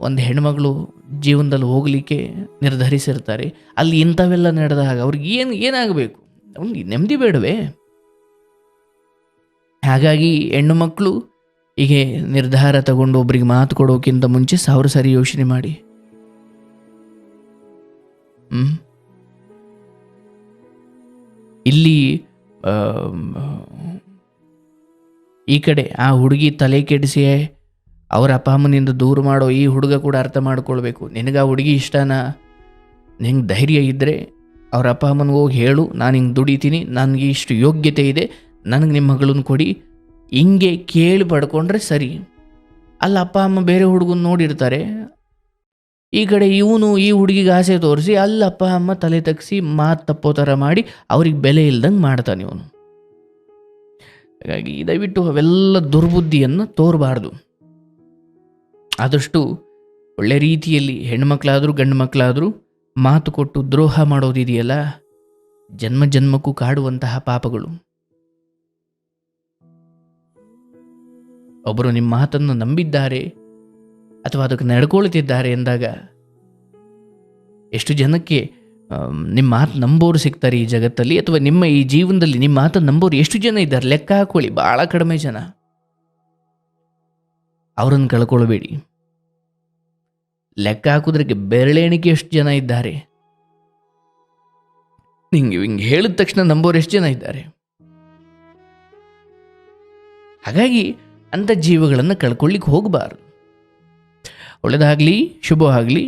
ಒಂದು ಹೆಣ್ಮಗಳು ಜೀವನದಲ್ಲಿ ಹೋಗಲಿಕ್ಕೆ ನಿರ್ಧರಿಸಿರ್ತಾರೆ. ಅಲ್ಲಿ ಇಂಥವೆಲ್ಲ ನಡೆದಾಗ ಅವ್ರಿಗೆ ಏನು, ಏನಾಗಬೇಕು? ಅವ್ನಿಗೆ ನೆಮ್ಮದಿ ಬೇಡವೇ? ಹಾಗಾಗಿ ಹೆಣ್ಣು ಮಕ್ಕಳು ಹೀಗೆ ನಿರ್ಧಾರ ತಗೊಂಡು ಒಬ್ರಿಗೆ ಮಾತು ಕೊಡೋಕ್ಕಿಂತ ಮುಂಚೆ ಸಾವಿರ ಸರಿ ಯೋಚನೆ ಮಾಡಿ. ಇಲ್ಲಿ ಈ ಕಡೆ ಆ ಹುಡುಗಿ ತಲೆ ಕೆಡಿಸಿ ಅವರ ಅಪ್ಪ ಅಮ್ಮನಿಂದ ದೂರ ಮಾಡೋ ಈ ಹುಡುಗ ಕೂಡ ಅರ್ಥ ಮಾಡ್ಕೊಳ್ಬೇಕು. ನಿನಗೆ ಆ ಹುಡುಗಿ ಇಷ್ಟನಾ? ನಿಂಗೆ ಧೈರ್ಯ ಇದ್ದರೆ ಅವ್ರ ಅಪ್ಪ ಅಮ್ಮನಿಗೆ ಹೋಗಿ ಹೇಳು, ನಾನು ಹಿಂಗೆ ದುಡಿತೀನಿ, ನನಗೆ ಇಷ್ಟು ಯೋಗ್ಯತೆ ಇದೆ, ನನಗೆ ನಿಮ್ಮ ಮಗಳನ್ನ ಕೊಡಿ. ಹಿಂಗೆ ಕೇಳಿ ಪಡ್ಕೊಂಡ್ರೆ ಸರಿ. ಅಲ್ಲ, ಅಪ್ಪ ಅಮ್ಮ ಬೇರೆ ಹುಡುಗನ ನೋಡಿರ್ತಾರೆ ಈ ಕಡೆ ಇವನು ಈ ಹುಡುಗಿಗೆ ಆಸೆ ತೋರಿಸಿ ಅಲ್ಲಿ ಅಪ್ಪ ಅಮ್ಮ ತಲೆ ತಗ್ಸಿ ಮಾತು ತಪ್ಪೋ ಥರ ಮಾಡಿ ಅವ್ರಿಗೆ ಬೆಲೆ ಇಲ್ದಂಗೆ ಮಾಡ್ತಾನೆ ಇವನು. ಹಾಗಾಗಿ ದಯವಿಟ್ಟು ಅವೆಲ್ಲ ದುರ್ಬುದ್ಧಿಯನ್ನು ತೋರಬಾರ್ದು. ಆದಷ್ಟು ಒಳ್ಳೆ ರೀತಿಯಲ್ಲಿ ಹೆಣ್ಮಕ್ಳಾದರೂ ಗಂಡು ಮಕ್ಕಳಾದರೂ ಮಾತು ಕೊಟ್ಟು ದ್ರೋಹ ಮಾಡೋದಿದೆಯಲ್ಲ, ಜನ್ಮ ಜನ್ಮಕ್ಕೂ ಕಾಡುವಂತಹ ಪಾಪಗಳು. ಒಬ್ಬರು ನಿಮ್ಮ ಮಾತನ್ನು ನಂಬಿದ್ದಾರೆ ಅಥವಾ ಅದಕ್ಕೆ ನಡ್ಕೊಳ್ತಿದ್ದಾರೆ ಎಂದಾಗ ಎಷ್ಟು ಜನಕ್ಕೆ ನಿಮ್ಮ ಮಾತು ನಂಬೋರು ಸಿಗ್ತಾರೆ ಈ ಜಗತ್ತಲ್ಲಿ ಅಥವಾ ನಿಮ್ಮ ಈ ಜೀವನದಲ್ಲಿ ನಿಮ್ಮ ಮಾತು ನಂಬೋರು ಎಷ್ಟು ಜನ ಇದ್ದಾರೆ? ಲೆಕ್ಕ ಹಾಕೊಳ್ಳಿ ಭಾಳ ಕಡಿಮೆ ಜನ. ಅವರನ್ನು ಕಳ್ಕೊಳ್ಬೇಡಿ. ಲೆಕ್ಕ ಹಾಕೋದ್ರಿಗೆ ಬೆರಳೆಣಿಕೆ ಎಷ್ಟು ಜನ ಇದ್ದಾರೆ? ನಿಂಗೆ, ಹಿಂಗೆ ಹೇಳಿದ ತಕ್ಷಣ ನಂಬೋರು ಎಷ್ಟು ಜನ ಇದ್ದಾರೆ? ಹಾಗಾಗಿ ಅಂಥ ಜೀವಗಳನ್ನು ಕಳ್ಕೊಳ್ಳಿಕ್ಕೆ ಹೋಗಬಾರ್ದು. ಒಳ್ಳೆಯದಾಗಲಿ ಶುಭವಾಗಲಿ.